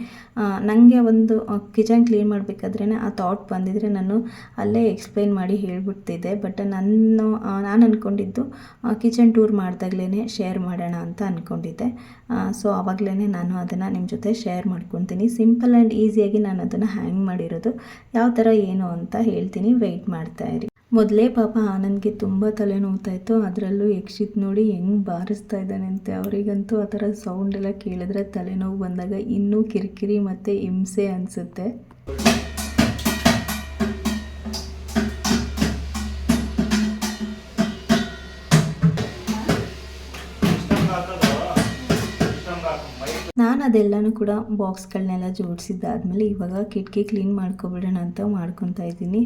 ನನಗೆ ಒಂದು ಕಿಚನ್ ಕ್ಲೀನ್ ಮಾಡಬೇಕಾದ್ರೆ ಆ ಥಾಟ್ ಬಂದಿದ್ರೆ ನಾನು ಅಲ್ಲೇ ಎಕ್ಸ್ಪ್ಲೈನ್ ಮಾಡಿ ಹೇಳಿಬಿಡ್ತಿದ್ದೆ. ಬಟ್ ನಾನು ನಾನು ಅಂದ್ಕೊಂಡಿದ್ದು ಕಿಚನ್ ಟೂರ್ ಮಾಡಿದಾಗಲೇ ಶೇರ್ ಮಾಡೋಣ ಅಂತ ಅಂದ್ಕೊಂಡಿದ್ದೆ ಸೊ ಆವಾಗಲೇ ನಾನು ಅದನ್ನು ನಿಮ್ಮ ಜೊತೆ ಶೇರ್ ಮಾಡ್ಕೊತೀನಿ. ಸಿಂಪಲ್ ಆ್ಯಂಡ್ ಈಸಿಯಾಗಿ ನಾನು ಅದನ್ನು ಹ್ಯಾಂಗ್ ಮಾಡಿರೋದು. ಯಾವ ಥರ ಏನು ಅಂತ ಹೇಳ್ತೀನಿ. ವೆಯ್ಟ್ ಮಾಡ್ತಾ ಇರಿ. ಮೊದಲೇ ಪಾಪ ಆನಂದ್ಗೆ ತುಂಬ ತಲೆನೋವ್ತಾ ಇತ್ತು ಅದರಲ್ಲೂ ಯಕ್ಷಿತ್ ನೋಡಿ ಹೆಂಗೆ ಬಾರಿಸ್ತಾ ಇದ್ದಾನೆ ಅಂತೆ ಅವರಿಗಂತೂ ಆ ಥರ ಸೌಂಡ್ ಎಲ್ಲ ಕೇಳಿದ್ರೆ ತಲೆನೋವು ಬಂದಾಗ ಇನ್ನೂ ಕಿರಿಕಿರಿ ಮತ್ತು ಹಿಂಸೆ ಅನಿಸುತ್ತೆ. ನಾನು ಅದೆಲ್ಲನೂ ಕೂಡ ಬಾಕ್ಸ್ಗಳನ್ನೆಲ್ಲ ಜೋಡಿಸಿದ್ದಾದ್ಮೇಲೆ ಇವಾಗ ಕಿಟಕಿ ಕ್ಲೀನ್ ಮಾಡ್ಕೊಬಿಡೋಣ ಅಂತ ಮಾಡ್ಕೊತಾ ಇದ್ದೀನಿ.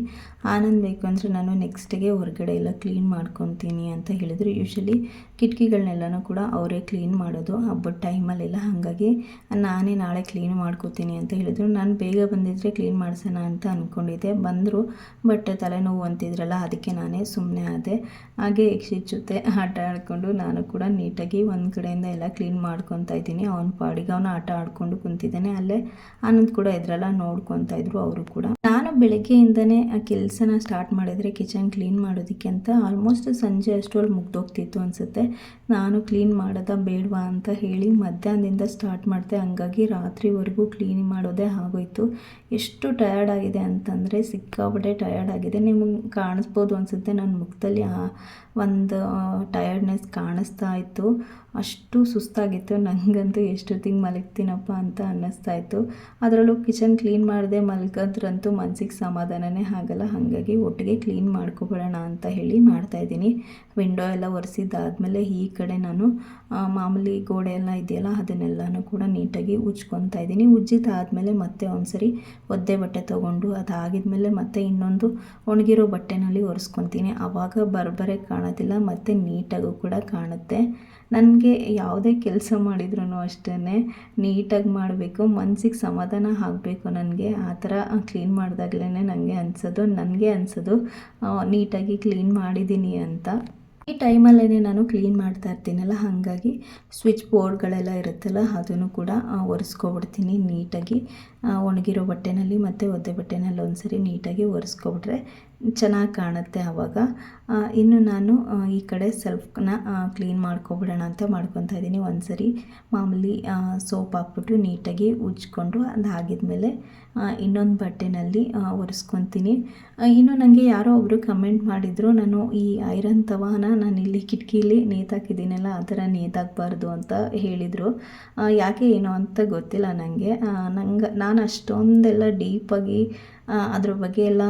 ಆನಂದ್ ಬೇಕು ಅಂದರೆ ನಾನು ನೆಕ್ಸ್ಟಿಗೆ ಹೊರಗಡೆ ಎಲ್ಲ ಕ್ಲೀನ್ ಮಾಡ್ಕೊತೀನಿ ಅಂತ ಹೇಳಿದ್ರು. ಯೂಶಲಿ ಕಿಟಕಿಗಳನ್ನೆಲ್ಲನೂ ಕೂಡ ಅವರೇ ಕ್ಲೀನ್ ಮಾಡೋದು. ಹಬ್ಬದ ಟೈಮಲ್ಲೆಲ್ಲ ಹಾಗಾಗಿ ನಾನೇ ನಾಳೆ ಕ್ಲೀನ್ ಮಾಡ್ಕೋತೀನಿ ಅಂತ ಹೇಳಿದ್ರು. ನಾನು ಬೇಗ ಬಂದಿದ್ದರೆ ಕ್ಲೀನ್ ಮಾಡಿಸೋಣ ಅಂತ ಅಂದ್ಕೊಂಡಿದ್ದೆ ಬಂದರು ಬಟ್ ತಲೆನೋವು ಅಂತಿದ್ರಲ್ಲ, ಅದಕ್ಕೆ ನಾನೇ ಸುಮ್ಮನೆ ಆದೆ. ಹಾಗೆ ಯಕ್ಷಿತ್ ಜೊತೆ ಆಟ ಆಡಿಕೊಂಡು ನಾನು ಕೂಡ ನೀಟಾಗಿ ಒಂದು ಕಡೆಯಿಂದ ಎಲ್ಲ ಕ್ಲೀನ್ ಮಾಡ್ಕೊತಾ ಇದ್ದೀನಿ. ಅವನ ಪಾಡಿಗೆ ಅವನು ಆಟ ಆಡ್ಕೊಂಡು ಕುಂತಿದ್ದಾನೆ. ಅಲ್ಲೇ ಆನಂದ್ ಕೂಡ ಇದ್ರಲ್ಲ, ನೋಡ್ಕೊತಾ ಇದ್ರು ಅವರು ಕೂಡ. ನಾನು ಬೆಳಗ್ಗೆಯಿಂದನೇ ಆ ಕೆಲಸನ ಸ್ಟಾರ್ಟ್ ಮಾಡಿದರೆ ಕಿಚನ್ ಕ್ಲೀನ್ ಮಾಡೋದಕ್ಕೆ ಅಂತ ಆಲ್ಮೋಸ್ಟ್ ಸಂಜೆ ಅಷ್ಟರಲ್ಲಿ ಮುಗ್ದೋಗ್ತಿತ್ತು ಅನಿಸುತ್ತೆ. ನಾನು ಕ್ಲೀನ್ ಮಾಡೋದ ಬೇಡವಾ ಅಂತ ಹೇಳಿ ಮಧ್ಯಾಹ್ನದಿಂದ ಸ್ಟಾರ್ಟ್ ಮಾಡಿದೆ. ಹಂಗಾಗಿ ರಾತ್ರಿವರೆಗೂ ಕ್ಲೀನ್ ಮಾಡೋದೇ ಆಗೋಯ್ತು. ಎಷ್ಟು ಟಯರ್ಡ್ ಆಗಿದೆ ಅಂತಂದರೆ ಸಿಕ್ಕಾಪಟ್ಟೆ ಟಯರ್ಡ್ ಆಗಿದೆ. ನಿಮಗೆ ಕಾಣಿಸ್ಬೋದು ಅನಿಸುತ್ತೆ ನನ್ನ ಮುಖದಲ್ಲಿ ಆ ಒಂದು ಟಯರ್ಡ್ನೆಸ್ ಕಾಣಿಸ್ತಾ ಇತ್ತು. ಅಷ್ಟು ಸುಸ್ತಾಗಿತ್ತು. ನನಗಂತೂ ಎಷ್ಟೊತ್ತಿಗೆ ಮಲಗ್ತೀನಪ್ಪ ಅಂತ ಅನ್ನಿಸ್ತಾ ಇತ್ತು. ಅದರಲ್ಲೂ ಕಿಚನ್ ಕ್ಲೀನ್ ಮಾಡದೆ ಮಲ್ಗದ್ರಂತೂ ಮನ್ಸಿಗೆ ಸಮಾಧಾನನೇ ಆಗಲ್ಲ. ಹಾಗಾಗಿ ಒಟ್ಟಿಗೆ ಕ್ಲೀನ್ ಮಾಡ್ಕೊಬಿಡೋಣ ಅಂತ ಹೇಳಿ ಮಾಡ್ತಾಯಿದ್ದೀನಿ ವಿಂಡೋ ಎಲ್ಲ ಒರೆಸಿದ್ದಾದಮೇಲೆ ಈ ಕಡೆ ನಾನು ಮಾಮೂಲಿ ಗೋಡೆ ಎಲ್ಲ ಇದೆಯಲ್ಲ, ಅದನ್ನೆಲ್ಲನೂ ಕೂಡ ನೀಟಾಗಿ ಉಜ್ಕೊತಾ ಇದ್ದೀನಿ. ಉಜ್ಜಿದಾದಮೇಲೆ ಮತ್ತೆ ಒಂದ್ಸರಿ ಒದ್ದೆ ಬಟ್ಟೆ ತೊಗೊಂಡು ಅದಾಗಿದ್ಮೇಲೆ ಮತ್ತೆ ಇನ್ನೊಂದು ಒಣಗಿರೋ ಬಟ್ಟೆನಲ್ಲಿ ಒರೆಸ್ಕೊತೀನಿ. ಆವಾಗ ಬರ್ಬರೆ ಕಾಣೋದಿಲ್ಲ, ಮತ್ತು ನೀಟಾಗೂ ಕೂಡ ಕಾಣುತ್ತೆ. ನನಗೆ ಯಾವುದೇ ಕೆಲಸ ಮಾಡಿದ್ರೂ ಅಷ್ಟೇ ನೀಟಾಗಿ ಮಾಡಬೇಕು ಮನಸ್ಸಿಗೆ ಸಮಾಧಾನ ಆಗಬೇಕು ನನಗೆ. ಆ ಥರ ಕ್ಲೀನ್ ಮಾಡಿದಾಗಲೇ ನನಗೆ ಅನಿಸೋದು ನನಗೆ ಅನಿಸೋದು ನೀಟಾಗಿ ಕ್ಲೀನ್ ಮಾಡಿದ್ದೀನಿ ಅಂತ. ಈ ಟೈಮಲ್ಲೇ ನಾನು ಕ್ಲೀನ್ ಮಾಡ್ತಾ ಇರ್ತೀನಲ್ಲ, ಹಾಗಾಗಿ ಸ್ವಿಚ್ ಬೋರ್ಡ್ಗಳೆಲ್ಲ ಇರುತ್ತಲ್ಲ ಅದನ್ನು ಕೂಡ ಒರೆಸ್ಕೊಬಿಡ್ತೀನಿ ನೀಟಾಗಿ. ಒಣಗಿರೋ ಬಟ್ಟೆನಲ್ಲಿ ಮತ್ತು ಒದ್ದೆ ಬಟ್ಟೆನಲ್ಲಿ ಒಂದ್ಸರಿ ನೀಟಾಗಿ ಒರೆಸ್ಕೊಬಿಟ್ರೆ ಚೆನ್ನಾಗಿ ಕಾಣುತ್ತೆ ಆವಾಗ ಇನ್ನು ನಾನು ಈ ಕಡೆ ಸೆಲ್ಫ್ನ ಕ್ಲೀನ್ ಮಾಡ್ಕೊಬಿಡೋಣ ಅಂತ ಮಾಡ್ಕೊತಾ ಇದ್ದೀನಿ. ಒಂದ್ಸರಿ ಮಾಮೂಲಿ ಸೋಪ್ ಹಾಕ್ಬಿಟ್ಟು ನೀಟಾಗಿ ಉಜ್ಕೊಂಡು ಅದಾಗಿದ್ಮೇಲೆ ಇನ್ನೊಂದು ಬಟ್ಟೆನಲ್ಲಿ ಒರೆಸ್ಕೊತೀನಿ. ಇನ್ನು ನನಗೆ ಯಾರೋ ಒಬ್ಬರು ಕಮೆಂಟ್ ಮಾಡಿದರು, ನಾನು ಈ ಐರನ್ ತವಾನ ನಾನು ಇಲ್ಲಿ ಕಿಟಕಿಲಿ ನೇತಾಕಿದ್ದೀನಲ್ಲ, ಆ ಥರ ನೇತಾಕಬಾರ್ದು ಅಂತ ಹೇಳಿದರು. ಯಾಕೆ ಏನೋ ಅಂತ ಗೊತ್ತಿಲ್ಲ ನನಗೆ ನಂಗೆ, ನಾನು ಅಷ್ಟೊಂದೆಲ್ಲ ಡೀಪಾಗಿ ಅದ್ರ ಬಗ್ಗೆ ಎಲ್ಲ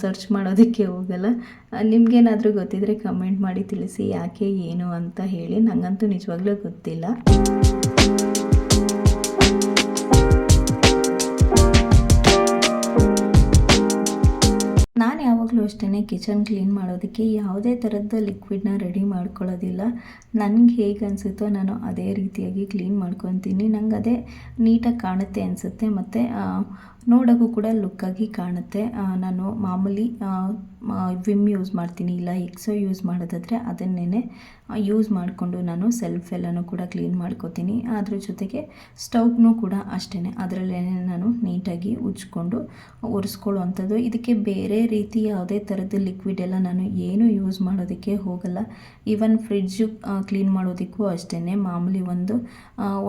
ಸರ್ಚ್ ಮಾಡೋದಕ್ಕೆ ಹೋಗಲ್ಲ. ನಿಮಗೇನಾದರೂ ಗೊತ್ತಿದ್ದರೆ ಕಮೆಂಟ್ ಮಾಡಿ ತಿಳಿಸಿ, ಯಾಕೆ, ಏನು ಅಂತ ಹೇಳಿ. ನನಗಂತೂ ನಿಜವಾಗ್ಲೂ ಗೊತ್ತಿಲ್ಲ. ನಾನು ಯಾವಾಗಲೂ ಅಷ್ಟೇ ಕಿಚನ್ ಕ್ಲೀನ್ ಮಾಡೋದಕ್ಕೆ ಯಾವುದೇ ಥರದ ಲಿಕ್ವಿಡ್ನ ರೆಡಿ ಮಾಡ್ಕೊಳ್ಳೋದಿಲ್ಲ. ನನಗೆ ಹೇಗೆ ಅನಿಸುತ್ತೋ ನಾನು ಅದೇ ರೀತಿಯಾಗಿ ಕ್ಲೀನ್ ಮಾಡ್ಕೊತೀನಿ. ನಂಗೆ ಅದೇ ನೀಟಾಗಿ ಕಾಣುತ್ತೆ ಅನಿಸುತ್ತೆ. ಮತ್ತು ನೋಡೋಕ್ಕೂ ಕೂಡ ಲುಕ್ಕಾಗಿ ಕಾಣುತ್ತೆ. ನಾನು ಮಾಮೂಲಿ ವಿಮ್ ಯೂಸ್ ಮಾಡ್ತೀನಿ, ಇಲ್ಲ ಎಕ್ಸೋ ಯೂಸ್ ಮಾಡೋದಾದರೆ ಅದನ್ನೇ ಯೂಸ್ ಮಾಡಿಕೊಂಡು ನಾನು ಸೆಲ್ಫ್ ಎಲ್ಲನೂ ಕೂಡ ಕ್ಲೀನ್ ಮಾಡ್ಕೋತೀನಿ. ಅದ್ರ ಜೊತೆಗೆ ಸ್ಟೌವ್ನೂ ಕೂಡ ಅಷ್ಟೇ ಅದರಲ್ಲೇ ನಾನು ನೀಟಾಗಿ ಉಜ್ಕೊಂಡು ಒರೆಸ್ಕೊಳ್ಳೋ ಅಂಥದ್ದು ಇದಕ್ಕೆ ಬೇರೆ ರೀತಿ ಯಾವುದೇ ಥರದ ಲಿಕ್ವಿಡ್ ಎಲ್ಲ ನಾನು ಏನು ಯೂಸ್ ಮಾಡೋದಕ್ಕೆ ಹೋಗಲ್ಲ. ಈವನ್ ಫ್ರಿಡ್ಜು ಕ್ಲೀನ್ ಮಾಡೋದಕ್ಕೂ ಅಷ್ಟೇ ಮಾಮೂಲಿ ಒಂದು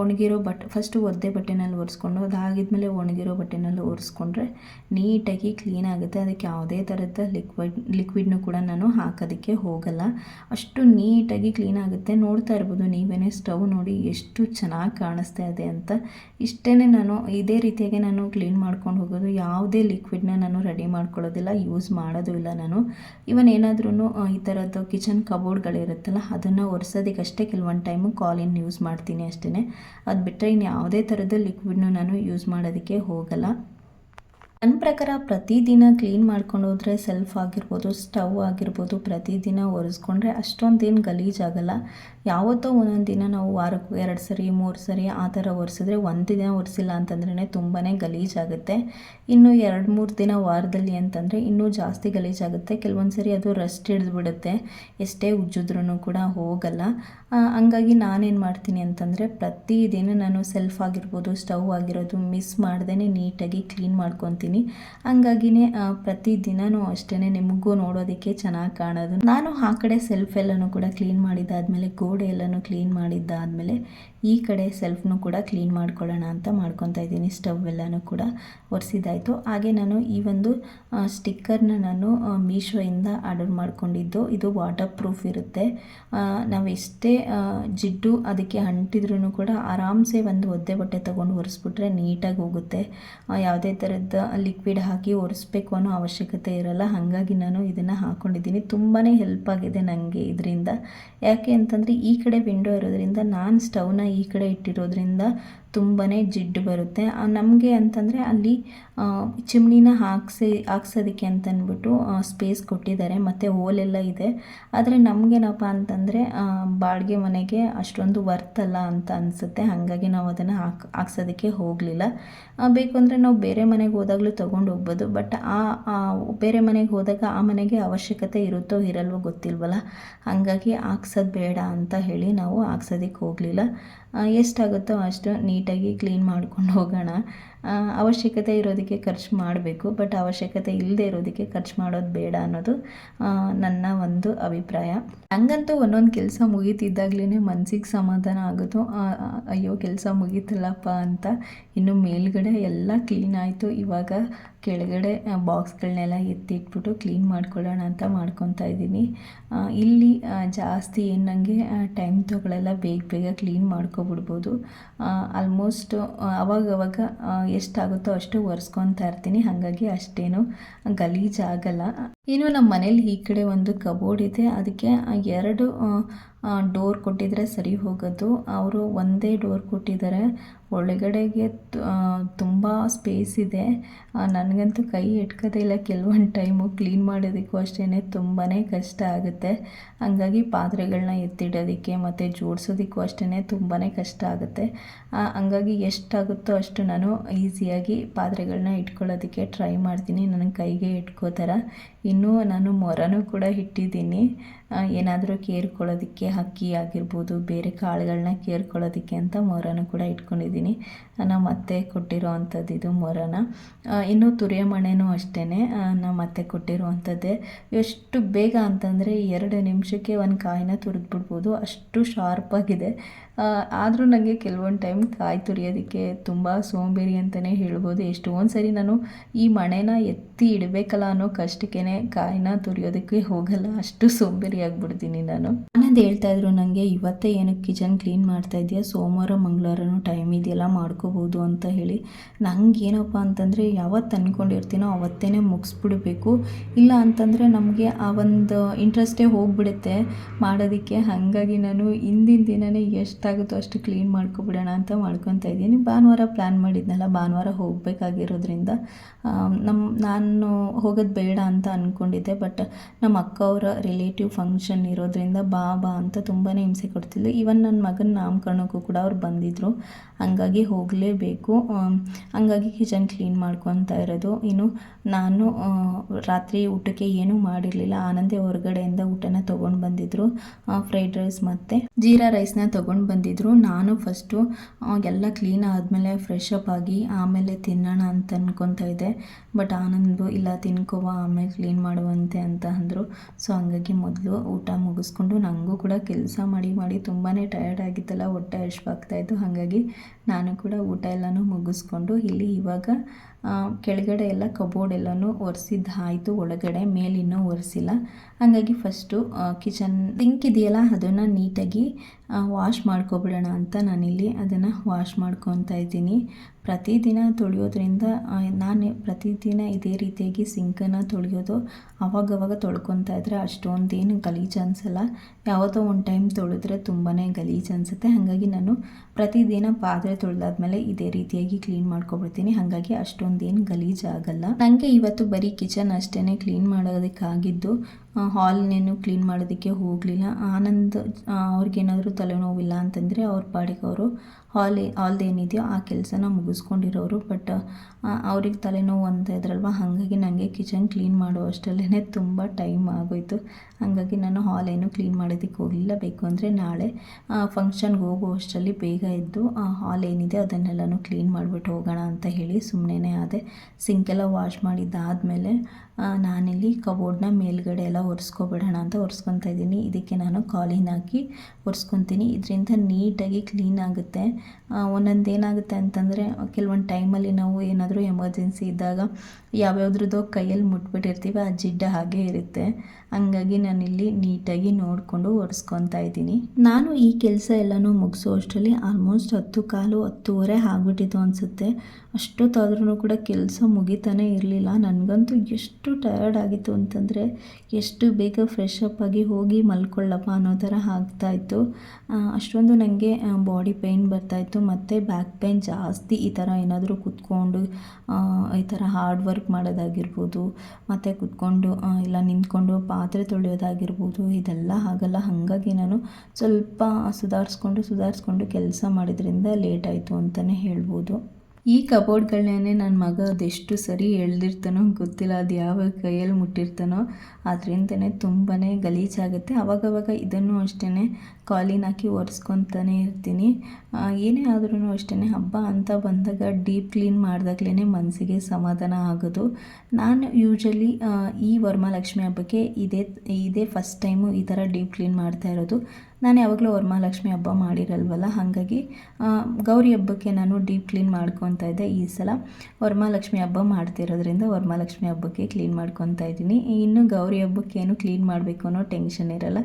ಒಣಗಿರೋ ಬಟ್ಟೆ ಫಸ್ಟು ಒದ್ದೆ ಬಟ್ಟೆನಲ್ಲಿ ಒರೆಸ್ಕೊಂಡು ಅದಾಗಿದ್ಮೇಲೆ ಒಣಗಿರೋ ಬಟ್ಟೆನಲ್ಲಿ ತಗೊಂಡು ಒರೆಸ್ಕೊಂಡ್ರೆ ನೀಟಾಗಿ ಕ್ಲೀನ್ ಆಗುತ್ತೆ. ಅದಕ್ಕೆ ಯಾವುದೇ ಥರದ ಲಿಕ್ವಿಡ್ ಲಿಕ್ವಿಡ್ನು ಕೂಡ ನಾನು ಹಾಕೋದಕ್ಕೆ ಹೋಗಲ್ಲ. ಅಷ್ಟು ನೀಟಾಗಿ ಕ್ಲೀನ್ ಆಗುತ್ತೆ. ನೋಡ್ತಾ ಇರ್ಬೋದು ನೀವೇ ಸ್ಟವ್ ನೋಡಿ ಎಷ್ಟು ಚೆನ್ನಾಗಿ ಕಾಣಿಸ್ತಾ ಇದೆ ಅಂತ. ಇಷ್ಟೇ ನಾನು ಇದೇ ರೀತಿಯಾಗಿ ನಾನು ಕ್ಲೀನ್ ಮಾಡ್ಕೊಂಡು ಹೋಗೋದು. ಯಾವುದೇ ಲಿಕ್ವಿಡ್ನ ನಾನು ರೆಡಿ ಮಾಡ್ಕೊಳ್ಳೋದಿಲ್ಲ ಯೂಸ್ ಮಾಡೋದು ಇಲ್ಲ ನಾನು. ಇವನ್ ಏನಾದ್ರೂ ಈ ಥರದ್ದು ಕಿಚನ್ ಕಬೋರ್ಡ್ಗಳಿರುತ್ತಲ್ಲ ಅದನ್ನು ಒರೆಸೋದಕ್ಕಷ್ಟೇ ಕೆಲವೊಂದು ಟೈಮು ಕಾಲಿನ್ ಯೂಸ್ ಮಾಡ್ತೀನಿ ಅಷ್ಟೇ ಅದು ಬಿಟ್ಟರೆ ಇನ್ನು ಯಾವುದೇ ಥರದ ಲಿಕ್ವಿಡ್ನು ನಾನು ಯೂಸ್ ಮಾಡೋದಕ್ಕೆ ಹೋಗಲ್ಲ. ನನ್ನ ಪ್ರಕಾರ ಪ್ರತಿದಿನ ಕ್ಲೀನ್ ಮಾಡ್ಕೊಂಡು ಹೋದರೆ ಸೆಲ್ಫ್ ಆಗಿರ್ಬೋದು ಸ್ಟವ್ ಆಗಿರ್ಬೋದು ಪ್ರತಿದಿನ ಒರೆಸ್ಕೊಂಡ್ರೆ ಅಷ್ಟೊಂದೇನು ಗಲೀಜಾಗಲ್ಲ ಯಾವತ್ತೋ ಒಂದೊಂದು ದಿನ ನಾವು ವಾರಕ್ಕೆ ಎರಡು ಸರಿ, ಮೂರು ಸರಿ ಆ ಥರ ಒರೆಸಿದ್ರೆ ಒಂದು ದಿನ ಒರೆಸಿಲ್ಲ ಅಂತಂದ್ರೇ ತುಂಬಾ ಗಲೀಜಾಗುತ್ತೆ ಇನ್ನು ಎರಡು, ಮೂರು ದಿನ ವಾರದಲ್ಲಿ ಅಂತಂದರೆ ಇನ್ನೂ ಜಾಸ್ತಿ ಗಲೀಜಾಗುತ್ತೆ ಕೆಲವೊಂದು ಸರಿ ಅದು ರಸ್ಟ್ ಹಿಡಿದ್ಬಿಡುತ್ತೆ. ಎಷ್ಟೇ ಉಜ್ಜಿದ್ರೂ ಕೂಡ ಹೋಗಲ್ಲ. ಹಂಗಾಗಿ ನಾನೇನು ಮಾಡ್ತೀನಿ ಅಂತಂದರೆ ಪ್ರತಿದಿನ ನಾನು ಸೆಲ್ಫ್ ಆಗಿರ್ಬೋದು ಸ್ಟವ್ ಆಗಿರೋದು ಮಿಸ್ ಮಾಡ್ದೇ ನೀಟಾಗಿ ಕ್ಲೀನ್ ಮಾಡ್ಕೊತೀನಿ. ಹಂಗಾಗಿನೇ ಪ್ರತಿ ದಿನವೂ ಅಷ್ಟೇ ನಿಮಗೂ ನೋಡೋದಕ್ಕೆ ಚೆನ್ನಾಗಿ ಕಾಣೋದು. ನಾನು ಆ ಕಡೆ ಸೆಲ್ಫ್ ಎಲ್ಲನೂ ಕೂಡ ಕ್ಲೀನ್ ಮಾಡಿದ್ದಾದಮೇಲೆ, ಗೋಡೆ ಎಲ್ಲನೂ ಕ್ಲೀನ್ ಮಾಡಿದ್ದಾದಮೇಲೆ ಈ ಕಡೆ ಸೆಲ್ಫ್ನು ಕೂಡ ಕ್ಲೀನ್ ಮಾಡ್ಕೊಳ್ಳೋಣ ಅಂತ ಮಾಡ್ಕೊತಾ ಇದ್ದೀನಿ. ಸ್ಟವ್ ಎಲ್ಲನೂ ಕೂಡ ಒರೆಸಿದ್ದಾಯಿತು ಹಾಗೆ ನಾನು ಈ ಒಂದು ಸ್ಟಿಕ್ಕರ್ನ ನಾನು ಮೀಶೋಯಿಂದ ಆರ್ಡರ್ ಮಾಡಿಕೊಂಡಿದ್ದು. ಇದು ವಾಟರ್ ಪ್ರೂಫ್ ಇರುತ್ತೆ ನಾವು ಎಷ್ಟೇ ಜಿಡ್ಡು ಅದಕ್ಕೆ ಅಂಟಿದ್ರೂ ಕೂಡ ಆರಾಮ್ಸೆ ಒಂದು ಒದ್ದೆ ಬಟ್ಟೆ ತೊಗೊಂಡು ಒರೆಸ್ಬಿಟ್ರೆ ನೀಟಾಗಿ ಹೋಗುತ್ತೆ. ಯಾವುದೇ ಥರದ ಲಿಕ್ವಿಡ್ ಹಾಕಿ ಒರೆಸ್ಬೇಕು ಅನ್ನೋ ಅವಶ್ಯಕತೆ ಇರಲ್ಲ. ಹಾಗಾಗಿ ನಾನು ಇದನ್ನು ಹಾಕ್ಕೊಂಡಿದ್ದೀನಿ ತುಂಬಾ ಹೆಲ್ಪ್ ಆಗಿದೆ ನನಗೆ ಇದರಿಂದ. ಯಾಕೆ ಅಂತಂದರೆ ಈ ಕಡೆ ವಿಂಡೋ ಇರೋದ್ರಿಂದ ನಾನು ಸ್ಟವ್ನ ಈ ಕಡೆ ಇಟ್ಟಿರೋದ್ರಿಂದ ತುಂಬಾ ಜಿಡ್ಡು ಬರುತ್ತೆ. ನಮಗೆ ಅಂತಂದರೆ ಅಲ್ಲಿ ಚಿಮ್ನಿನ ಹಾಕ್ಸಿ, ಹಾಕ್ಸೋದಕ್ಕೆ ಅಂತ ಅಂದ್ಬಿಟ್ಟು ಸ್ಪೇಸ್ ಕೊಟ್ಟಿದ್ದಾರೆ. ಮತ್ತು ಹೋಲೆಲ್ಲ ಇದೆ. ಆದರೆ ನಮಗೇನಪ್ಪ ಅಂತಂದರೆ ಬಾಡಿಗೆ ಮನೆಗೆ ಅಷ್ಟೊಂದು ವರ್ತ್ ಅಲ್ಲ ಅಂತ ಅನಿಸುತ್ತೆ. ಹಾಗಾಗಿ ನಾವು ಅದನ್ನು ಹಾಕ್, ಹಾಕ್ಸೋದಕ್ಕೆ ಹೋಗಲಿಲ್ಲ. ಬೇಕು ಅಂದರೆ ನಾವು ಬೇರೆ ಮನೆಗೆ ಹೋದಾಗಲೂ ತೊಗೊಂಡು ಹೋಗ್ಬೋದು. ಬಟ್ ಆ, ಬೇರೆ ಮನೆಗೆ ಹೋದಾಗ ಆ ಮನೆಗೆ ಅವಶ್ಯಕತೆ ಇರುತ್ತೋ ಇರಲ್ವೋ ಗೊತ್ತಿಲ್ವಲ್ಲ. ಹಾಗಾಗಿ ಹಾಕ್ಸೋದು ಬೇಡ ಅಂತ ಹೇಳಿ ನಾವು ಹಾಕ್ಸೋದಕ್ಕೆ ಹೋಗಲಿಲ್ಲ. ಎಷ್ಟಾಗುತ್ತೋ ಅಷ್ಟು ನೀಟಾಗಿ ಕ್ಲೀನ್ ಮಾಡ್ಕೊಂಡು ಹೋಗೋಣ. ಅವಶ್ಯಕತೆ ಇರೋದಕ್ಕೆ ಖರ್ಚು ಮಾಡಬೇಕು ಬಟ್ ಅವಶ್ಯಕತೆ ಇಲ್ಲದೆ ಇರೋದಕ್ಕೆ ಖರ್ಚು ಮಾಡೋದು ಬೇಡ ಅನ್ನೋದು ನನ್ನ ಒಂದು ಅಭಿಪ್ರಾಯ. ಹಂಗಂತೂ ಒಂದೊಂದು ಕೆಲಸ ಮುಗೀತಿದ್ದಾಗಲೇ ಮನಸ್ಸಿಗೆ ಸಮಾಧಾನ ಆಗೋದು ಅಯ್ಯೋ ಕೆಲಸ ಮುಗೀತಲ್ಲಪ್ಪ ಅಂತ ಇನ್ನು ಮೇಲ್ಗಡೆ ಎಲ್ಲ ಕ್ಲೀನ್ ಆಯಿತು, ಇವಾಗ ಕೆಳಗಡೆ ಬಾಕ್ಸ್ಗಳನ್ನೆಲ್ಲ ಎತ್ತಿಟ್ಬಿಟ್ಟು ಕ್ಲೀನ್ ಮಾಡ್ಕೊಳ್ಳೋಣ ಅಂತ ಮಾಡ್ಕೊತಾ ಇದ್ದೀನಿ. ಇಲ್ಲಿ ಜಾಸ್ತಿ ಏನು ಟೈಮ್ ತೊಗೊಳ್ಳೆಲ್ಲ ಬೇಗ ಬೇಗ ಕ್ಲೀನ್ ಮಾಡ್ಕೊಬಿಡ್ಬೋದು. ಆಲ್ಮೋಸ್ಟ್ ಅವಾಗವಾಗ ಎಷ್ಟಾಗುತ್ತೋ ಅಷ್ಟು ಒರೆಸ್ಕೊತಾ ಇರ್ತೀನಿ. ಹಾಗಾಗಿ ಅಷ್ಟೇನು ಗಲೀಜಾಗಲ್ಲ. ಇನ್ನು ನಮ್ಮ ಮನೇಲಿ ಈ ಕಡೆ ಒಂದು ಕಬೋರ್ಡ್ ಇದೆ. ಅದಕ್ಕೆ ಎರಡು ಡೋರ್ ಕೊಟ್ಟಿದ್ರೆ ಸರಿ ಹೋಗೋದು. ಅವರು ಒಂದೇ ಡೋರ್ ಕೊಟ್ಟಿದ್ದಾರೆ. ಒಳಗಡೆಗೆ ತುಂಬ ಸ್ಪೇಸ್ ಇದೆ. ನನಗಂತೂ ಕೈ ಎಟ್ಕೋದೇ ಇಲ್ಲ. ಕೆಲವೊಂದು ಟೈಮು ಕ್ಲೀನ್ ಮಾಡೋದಕ್ಕೂ ಅಷ್ಟೇ ತುಂಬಾ ಕಷ್ಟ ಆಗುತ್ತೆ. ಹಂಗಾಗಿ ಪಾತ್ರೆಗಳನ್ನ ಎತ್ತಿಡೋದಕ್ಕೆ ಮತ್ತು ಜೋಡಿಸೋದಕ್ಕೂ ಅಷ್ಟೇ ತುಂಬಾ ಕಷ್ಟ ಆಗುತ್ತೆ. ಹಂಗಾಗಿ ಎಷ್ಟಾಗುತ್ತೋ ಅಷ್ಟು ನಾನು ಈಸಿಯಾಗಿ ಪಾತ್ರೆಗಳನ್ನ ಇಟ್ಕೊಳ್ಳೋದಕ್ಕೆ ಟ್ರೈ ಮಾಡ್ತೀನಿ. ನನಗೆ ಕೈಗೆ ಇಟ್ಕೋ ಥರ ಇನ್ನೂ ನಾನು ಮೊರನೂ ಕೂಡ ಇಟ್ಟಿದ್ದೀನಿ ಏನಾದರೂ ಕೇರ್ಕೊಳ್ಳೋದಕ್ಕೆ ಅಕ್ಕಿ ಆಗಿರ್ಬೋದು, ಬೇರೆ ಕಾಳುಗಳನ್ನ ಕೇರ್ಕೊಳ್ಳೋದಕ್ಕೆ ಅಂತ ಮೊರನೂ ಕೂಡ ಇಟ್ಕೊಂಡಿದ್ದೀನಿ. ನಮ್ಮ ಅತ್ತೆ ಕೊಟ್ಟಿರೋ ಅಂಥದ್ದು ಇದು ಮೊರನ. ಇನ್ನು ತುರಿಯ ಮಣೆನೂ ಅಷ್ಟೇ ನಮ್ಮ ಅತ್ತೆ ಕೊಟ್ಟಿರುವಂಥದ್ದೇ ಎಷ್ಟು ಬೇಗ ಅಂತಂದರೆ ಎರಡು ನಿಮಿಷಕ್ಕೆ ಒಂದು ಕಾಯಿನ ತುರಿದ್ಬಿಡ್ಬೋದು. ಅಷ್ಟು ಶಾರ್ಪಾಗಿದೆ ಆದರೂ ನನಗೆ ಕೆಲವೊಂದು ಟೈಮ್ ಕಾಯಿ ತುರಿಯೋದಕ್ಕೆ ತುಂಬ ಸೋಂಬೇರಿ ಅಂತಲೇ ಹೇಳ್ಬೋದು. ಎಷ್ಟೊಂದು ಸರಿ ನಾನು ಈ ಮಣೆನ ಎತ್ತಿ ಇಡಬೇಕಲ್ಲ ಅನ್ನೋ ಕಷ್ಟಕ್ಕೇ ಕಾಯಿನ ತುರಿಯೋದಕ್ಕೆ ಹೋಗಲ್ಲ. ಅಷ್ಟು ಸೋಂಬೇರಿ ಆಗಿಬಿಡ್ತೀನಿ ನಾನು. ಆನಂದ್ ಹೇಳ್ತಾ ಇದ್ರು ನನಗೆ ಇವತ್ತೇ ಏನಕ್ಕೆ ಕಿಚನ್ ಕ್ಲೀನ್ ಮಾಡ್ತಾ ಇದೆಯಾ? ಸೋಮವಾರ, ಮಂಗಳವಾರನೂ ಟೈಮ್ ಇದೆಯಲ್ಲ, ಮಾಡ್ಕೋಬೋದು ಅಂತ ಹೇಳಿ. ನಂಗೆ ಏನಪ್ಪ ಅಂತಂದರೆ ಯಾವತ್ತು ಅಂದ್ಕೊಂಡಿರ್ತೀನೋ ಅವತ್ತೇ ಮುಗಿಸ್ಬಿಡ್ಬೇಕು. ಇಲ್ಲ ಅಂತಂದರೆ ನಮಗೆ ಆ ಒಂದು ಇಂಟ್ರೆಸ್ಟೇ ಹೋಗ್ಬಿಡುತ್ತೆ. ಮಾಡೋದಕ್ಕೆ. ಹಾಗಾಗಿ ನಾನು ಹಿಂದಿನ ದಿನವೇ ಎಷ್ಟಾಗುತ್ತೋ ಅಷ್ಟು ಕ್ಲೀನ್ ಮಾಡ್ಕೊಬಿಡೋಣ ಅಂತ ಮಾಡ್ಕೊತಾ ಇದ್ದೀನಿ. ಭಾನುವಾರ ಪ್ಲ್ಯಾನ್ ಮಾಡಿದ್ನಲ್ಲ, ಭಾನುವಾರ ಹೋಗಬೇಕಾಗಿರೋದ್ರಿಂದ ನಮ್ಮ ನಾನು ಹೋಗೋದು ಬೇಡ ಅಂತ ಅಂದ್ಕೊಂಡಿದ್ದೆ ಬಟ್ ನಮ್ಮ ಅಕ್ಕ ಅವರ ರಿಲೇಟಿವ್ ಫಂಕ್ಷನ್ ಇರೋದ್ರಿಂದ ಬಾ ಬಾ ಅಂತ ತುಂಬಾ ಹಿಂಸೆ ಕೊಡ್ತಿದ್ಲು. ಈವನ್ ನನ್ನ ಮಗನ ನಾಮಕರಣಕ್ಕೂ ಕೂಡ ಅವ್ರು ಬಂದಿದ್ದರು ಹಂಗಾಗಿ ಹೋಗಲೇಬೇಕು. ಹಂಗಾಗಿ ಕಿಚನ್ ಕ್ಲೀನ್ ಮಾಡ್ಕೊತಾ ಇರೋದು. ಇನ್ನು ನಾನು ರಾತ್ರಿ ಊಟಕ್ಕೆ ಏನೂ ಮಾಡಿರಲಿಲ್ಲ. ಆನಂದೇ ಹೊರಗಡೆಯಿಂದ ಊಟನ ತೊಗೊಂಡು ಬಂದಿದ್ದರು ಫ್ರೈಡ್ ರೈಸ್ ಮತ್ತು ಜೀರಾ ರೈಸ್ನ ತೊಗೊಂಡು ಬಂದಿದ್ದರು ನಾನು ಫಸ್ಟು ಎಲ್ಲ ಕ್ಲೀನ್ ಆದಮೇಲೆ ಫ್ರೆಶ್ ಅಪ್ ಆಗಿ ಆಮೇಲೆ ತಿನ್ನೋಣ ಅಂತ ಅಂದ್ಕೊತ ಇದ್ದೆ. ಬಟ್ ಆನಂದು ಇಲ್ಲ ತಿನ್ಕೋವ, ಆಮೇಲೆ ಕ್ಲೀನ್ ಮಾಡುವಂತೆ ಅಂತ ಅಂದರು. ಸೊ ಹಂಗಾಗಿ ಮೊದಲು ಊಟ ಮುಗಿಸ್ಕೊಂಡು ನನಗೂ ಕೂಡ ಕೆಲಸ ಮಾಡಿ ಮಾಡಿ ತುಂಬಾ ಟಯರ್ಡ್ ಆಗಿತ್ತಲ್ಲ, ಹೊಟ್ಟೆ ಹಶ್ವಾಗ್ತಾಯಿತ್ತು ಹಾಗಾಗಿ ನಾನು ಕೂಡ ಊಟ ಎಲ್ಲನೂ ಮುಗಿಸ್ಕೊಂಡು ಇಲ್ಲಿ ಇವಾಗ ಕೆಳಗಡೆ ಎಲ್ಲ ಕಬೋರ್ಡ್ ಎಲ್ಲನೂ ಒರೆಸಿದ್ದಾಯಿತು ಒಳಗಡೆ ಮೇಲಿನ್ನೂ ಒರೆಸಿಲ್ಲ. ಹಾಗಾಗಿ ಫಸ್ಟು ಕಿಚನ್ ಸಿಂಕ್ ಇದೆಯಲ್ಲ, ಅದನ್ನು ನೀಟಾಗಿ ವಾಶ್ ಮಾಡ್ಕೊಬಿಡೋಣ ಅಂತ ನಾನಿಲ್ಲಿ ಅದನ್ನು ವಾಶ್ ಮಾಡ್ಕೊತಾ ಇದ್ದೀನಿ. ಪ್ರತಿದಿನ ತೊಳೆಯೋದ್ರಿಂದ ನಾನು ಪ್ರತಿದಿನ ಇದೇ ರೀತಿಯಾಗಿ ಸಿಂಕನ್ನು ತೊಳೆಯೋದು ಅವಾಗವಾಗ ತೊಳ್ಕೊತಾ ಇದ್ದರೆ ಅಷ್ಟೊಂದೇನು ಗಲೀಜು ಅನಿಸಲ್ಲ. ಯಾವುದೋ ಒಂದು ಟೈಮ್ ತೊಳೆದ್ರೆ ತುಂಬಾ ಗಲೀಜು ಅನಿಸುತ್ತೆ. ಹಾಗಾಗಿ ನಾನು ಪ್ರತಿದಿನ ಪಾತ್ರೆ ತೊಳೆದಾದ್ಮೇಲೆ ಇದೇ ರೀತಿಯಾಗಿ ಕ್ಲೀನ್ ಮಾಡ್ಕೊಬಿಡ್ತೀನಿ. ಹಾಗಾಗಿ ಅಷ್ಟೊಂದೇನು ಗಲೀಜು ಆಗಲ್ಲ. ನನಗೆ ಇವತ್ತು ಬರೀ ಕಿಚನ್ ಅಷ್ಟೇ ಕ್ಲೀನ್ ಮಾಡೋದಕ್ಕಾಗಿದ್ದು ಹಾಲ್ನೇನು ಕ್ಲೀನ್ ಮಾಡೋದಕ್ಕೆ ಹೋಗಲಿಲ್ಲ. ಆನಂದ್ ಅವ್ರಿಗೇನಾದರೂ ತಲೆನೋವಿಲ್ಲ ಅಂತಂದರೆ ಅವ್ರ ಪಾಡಿಗೆ ಅವರು ಹಾಲ್ ಹಾಲ್ದೇನಿದೆಯೋ ಆ ಕೆಲಸನ ಮುಗಿಸ್ಕೊಂಡಿರೋರು. ಬಟ್ ಅವ್ರಿಗೆ ತಲೆನೋವು ಅಂತ ಇದ್ರಲ್ವ, ಹಾಗಾಗಿ ನನಗೆ ಕಿಚನ್ ಕ್ಲೀನ್ ಮಾಡೋ ಅಷ್ಟರಲ್ಲೇ ತುಂಬ ಟೈಮ್ ಆಗೋಯಿತು. ಹಾಗಾಗಿ ನಾನು ಹಾಲ್ ಏನು ಕ್ಲೀನ್ ಮಾಡೋದಕ್ಕೆ ಹೋಗಲಿಲ್ಲ. ಬೇಕು ಅಂದರೆ ನಾಳೆ ಫಂಕ್ಷನ್ಗೆ ಹೋಗೋ ಅಷ್ಟರಲ್ಲಿ ಬೇಗ ಇದ್ದು ಆ ಹಾಲ್ ಏನಿದೆ ಅದನ್ನೆಲ್ಲನೂ ಕ್ಲೀನ್ ಮಾಡಿಬಿಟ್ಟು ಹೋಗೋಣ ಅಂತ ಹೇಳಿ ಸುಮ್ಮನೆ ಆದೆ. ಸಿಂಕೆಲ್ಲ ವಾಶ್ ಮಾಡಿದ್ದಾದಮೇಲೆ ನಾನಿಲ್ಲಿ ಕಬೋರ್ಡ್ನ ಮೇಲ್ಗಡೆ ಎಲ್ಲ ಒರೆಸ್ಕೊಬಿಡೋಣ ಅಂತ ಒರೆಸ್ಕೊತಾ ಇದ್ದೀನಿ. ಇದಕ್ಕೆ ನಾನು ಕಾಲಿನ ಹಾಕಿ ಒರೆಸ್ಕೊತೀನಿ. ಇದರಿಂದ ನೀಟಾಗಿ ಕ್ಲೀನ್ ಆಗುತ್ತೆ. ಒಂದೊಂದು ಏನಾಗುತ್ತೆ ಅಂತಂದರೆ, ಕೆಲವೊಂದು ಟೈಮಲ್ಲಿ ನಾವು ಏನಾದರೂ ಎಮರ್ಜೆನ್ಸಿ ಇದ್ದಾಗ ಯಾವ್ಯಾವ್ದ್ರದ್ದೋ ಕೈಯಲ್ಲಿ ಮುಟ್ಬಿಟ್ಟಿರ್ತೀವಿ, ಆ ಜಿಡ್ಡ ಹಾಗೆ ಇರುತ್ತೆ. ಹಂಗಾಗಿ ನಾನಿಲ್ಲಿ ನೀಟಾಗಿ ನೋಡಿಕೊಂಡು ಒರೆಸ್ಕೊತಾ ಇದ್ದೀನಿ. ನಾನು ಈ ಕೆಲಸ ಎಲ್ಲನೂ ಮುಗಿಸೋ ಅಷ್ಟರಲ್ಲಿ ಆಲ್ಮೋಸ್ಟ್ ಹತ್ತು ಕಾಲು ಹತ್ತುವರೆ ಆಗ್ಬಿಟ್ಟಿತ್ತು ಅನಿಸುತ್ತೆ. ಅಷ್ಟೊತ್ತಾದ್ರೂ ಕೂಡ ಕೆಲಸ ಮುಗಿತಾನೆ ಇರಲಿಲ್ಲ. ನನಗಂತೂ ಎಷ್ಟು ಟಯರ್ಡ್ ಆಗಿತ್ತು ಅಂತಂದರೆ ಎಷ್ಟು ಬೇಗ ಫ್ರೆಶ್ ಅಪ್ ಆಗಿ ಹೋಗಿ ಮಲ್ಕೊಳ್ಳಪ್ಪ ಅನ್ನೋ ಥರ ಆಗ್ತಾಯಿತ್ತು ಅಷ್ಟೊಂದು ನನಗೆ ಬಾಡಿ ಪೇಯ್ನ್ ಬರ್ತಾಯಿತ್ತು ಮತ್ತು ಬ್ಯಾಕ್ ಪೇಯ್ನ್ ಜಾಸ್ತಿ ಈ ಥರ ಏನಾದರೂ ಕುತ್ಕೊಂಡು ಈ ಥರ ಹಾರ್ಡ್ ವರ್ಕ್ ಮಾಡೋದಾಗಿರ್ಬೋದು, ಮತ್ತು ಕುತ್ಕೊಂಡು ಇಲ್ಲ ನಿಂತ್ಕೊಂಡು ಪಾತ್ರೆ ತೊಳೆಯೋದಾಗಿರ್ಬೋದು, ಇದೆಲ್ಲ ಆಗಲ್ಲ. ಹಾಗಾಗಿ ನಾನು ಸ್ವಲ್ಪ ಸುಧಾರಿಸ್ಕೊಂಡು ಸುಧಾರಿಸ್ಕೊಂಡು ಕೆಲಸ ಮಾಡಿದ್ರಿಂದ ಲೇಟ್ ಆಯಿತು ಅಂತಲೇ ಹೇಳ್ಬೋದು. ಈ ಕಬೋರ್ಡ್ಗಳನ್ನೇ ನನ್ನ ಮಗ ಅದೆಷ್ಟು ಸರಿ ಎಳ್ದಿರ್ತಾನೋ ಗೊತ್ತಿಲ್ಲ, ಅದು ಯಾವ ಕೈಯಲ್ಲಿ ಮುಟ್ಟಿರ್ತಾನೋ ಅದರಿಂದನೇ ತುಂಬಾ ಗಲೀಜಾಗುತ್ತೆ. ಆವಾಗವಾಗ ಇದನ್ನು ಅಷ್ಟೇ ಕಾಲಿನ ಹಾಕಿ ಒರೆಸ್ಕೊತಾನೆ ಇರ್ತೀನಿ. ಏನೇ ಆದ್ರೂ ಅಷ್ಟೇ ಹಬ್ಬ ಅಂತ ಬಂದಾಗ ಡೀಪ್ ಕ್ಲೀನ್ ಮಾಡಿದಾಗ್ಲೇ ಮನಸ್ಸಿಗೆ ಸಮಾಧಾನ ಆಗೋದು. ನಾನು ಯೂಶಲಿ ಈ ವರಮಹಾಲಕ್ಷ್ಮಿ ಹಬ್ಬಕ್ಕೆ ಇದೇ ಇದೇ ಫಸ್ಟ್ ಟೈಮು ಈ ಥರ ಡೀಪ್ ಕ್ಲೀನ್ ಮಾಡ್ತಾ ಇರೋದು. ನಾನು ಯಾವಾಗಲೂ ವರಮಹಾಲಕ್ಷ್ಮಿ ಹಬ್ಬ ಮಾಡಿರಲ್ವಲ್ಲ, ಹಾಗಾಗಿ ಗೌರಿ ಹಬ್ಬಕ್ಕೆ ನಾನು ಡೀಪ್ ಕ್ಲೀನ್ ಮಾಡ್ಕೊತಾ ಇದ್ದೆ ಈ ಸಲ. ವರಮಹಾಲಕ್ಷ್ಮಿ ಹಬ್ಬ ಮಾಡ್ತಿರೋದ್ರಿಂದ ವರಮಹಾಲಕ್ಷ್ಮಿ ಹಬ್ಬಕ್ಕೆ ಕ್ಲೀನ್ ಮಾಡ್ಕೊತಾ ಇದ್ದೀನಿ. ಇನ್ನು ಗೌರಿ ಹಬ್ಬಕ್ಕೆ ಏನು ಕ್ಲೀನ್ ಮಾಡಬೇಕು ಅನ್ನೋ ಟೆನ್ಷನ್ ಇರಲ್ಲ.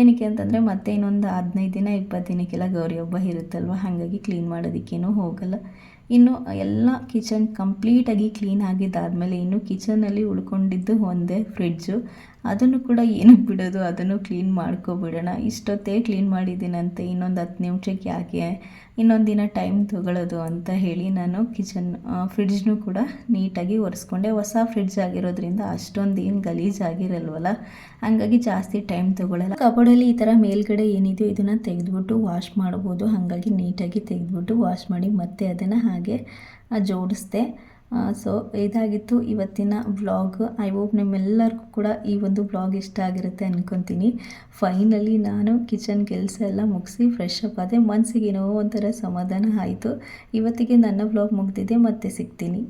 ಏನಕ್ಕೆ ಅಂತಂದರೆ ಮತ್ತೆ ಇನ್ನೊಂದು ಹದಿನೈದು ದಿನ, ಇಪ್ಪತ್ತು ದಿನಕ್ಕೆಲ್ಲ ಗೌರಿ ಹಬ್ಬ ಇರುತ್ತಲ್ವ, ಹಾಗಾಗಿ ಕ್ಲೀನ್ ಮಾಡೋದಕ್ಕೇನು ಹೋಗಲ್ಲ. ಇನ್ನು ಎಲ್ಲ ಕಿಚನ್ ಕಂಪ್ಲೀಟಾಗಿ ಕ್ಲೀನ್ ಆಗಿದ್ದಾದಮೇಲೆ ಇನ್ನು ಕಿಚನಲ್ಲಿ ಉಳ್ಕೊಂಡಿದ್ದು ಒಂದೇ ಫ್ರಿಡ್ಜು. ಅದನ್ನು ಕೂಡ ಏನಕ್ಕೆ ಬಿಡೋದು, ಅದನ್ನು ಕ್ಲೀನ್ ಮಾಡ್ಕೊಬಿಡೋಣ. ಇಷ್ಟೊತ್ತೇ ಕ್ಲೀನ್ ಮಾಡಿದ್ದೀನಂತೆ, ಇನ್ನೊಂದು ಹತ್ತು ನಿಮಿಷಕ್ಕೆ ಯಾಕೆ? ಇನ್ನೊಂದು ದಿನ ಟೈಮ್ ತೊಗೊಳ್ಳೋದು ಅಂತ ಹೇಳಿ ನಾನು ಕಿಚನ್ ಫ್ರಿಡ್ಜ್ನು ಕೂಡ ನೀಟಾಗಿ ಒರೆಸ್ಕೊಂಡೆ. ಹೊಸ ಫ್ರಿಡ್ಜ್ ಆಗಿರೋದ್ರಿಂದ ಅಷ್ಟೊಂದು ಏನು ಗಲೀಜಾಗಿರಲ್ವಲ್ಲ? ಹಾಗಾಗಿ ಜಾಸ್ತಿ ಟೈಮ್ ತೊಗೊಳ್ಳಲ್ಲ ಕಬೋರ್ಡಲ್ಲಿ ಈ ಥರ ಮೇಲ್ಗಡೆ ಏನಿದೆಯೋ ಇದನ್ನು ತೆಗೆದುಬಿಟ್ಟು ವಾಶ್ ಮಾಡ್ಬೋದು. ಹಾಗಾಗಿ ನೀಟಾಗಿ ತೆಗೆದ್ಬಿಟ್ಟು ವಾಶ್ ಮಾಡಿ ಮತ್ತೆ ಅದನ್ನು ಹಾಗೆ ಜೋಡಿಸ್ದೆ. ಸೊ ಇದಾಗಿತ್ತು ಇವತ್ತಿನ ವ್ಲಾಗ್ ಐ ಹೋಪ್ ನಿಮ್ಮೆಲ್ಲರಿಗೂ ಕೂಡ ಈ ಒಂದು ವ್ಲಾಗ್ ಇಷ್ಟ ಆಗಿರುತ್ತೆ ಅಂದ್ಕೊತೀನಿ ಫೈನಲಿ ನಾನು ಕಿಚನ್ ಕೆಲಸ ಎಲ್ಲ ಮುಗಿಸಿ ಫ್ರೆಶ್ ಅಪ್ ಆದೆ. ಮನಸ್ಸಿಗೆ ಏನೋ ಒಂಥರ ಸಮಾಧಾನ ಆಯಿತು. ಇವತ್ತಿಗೆ ನನ್ನ ವ್ಲಾಗ್ ಮುಗ್ದಿದೆ, ಮತ್ತೆ ಸಿಗ್ತೀನಿ.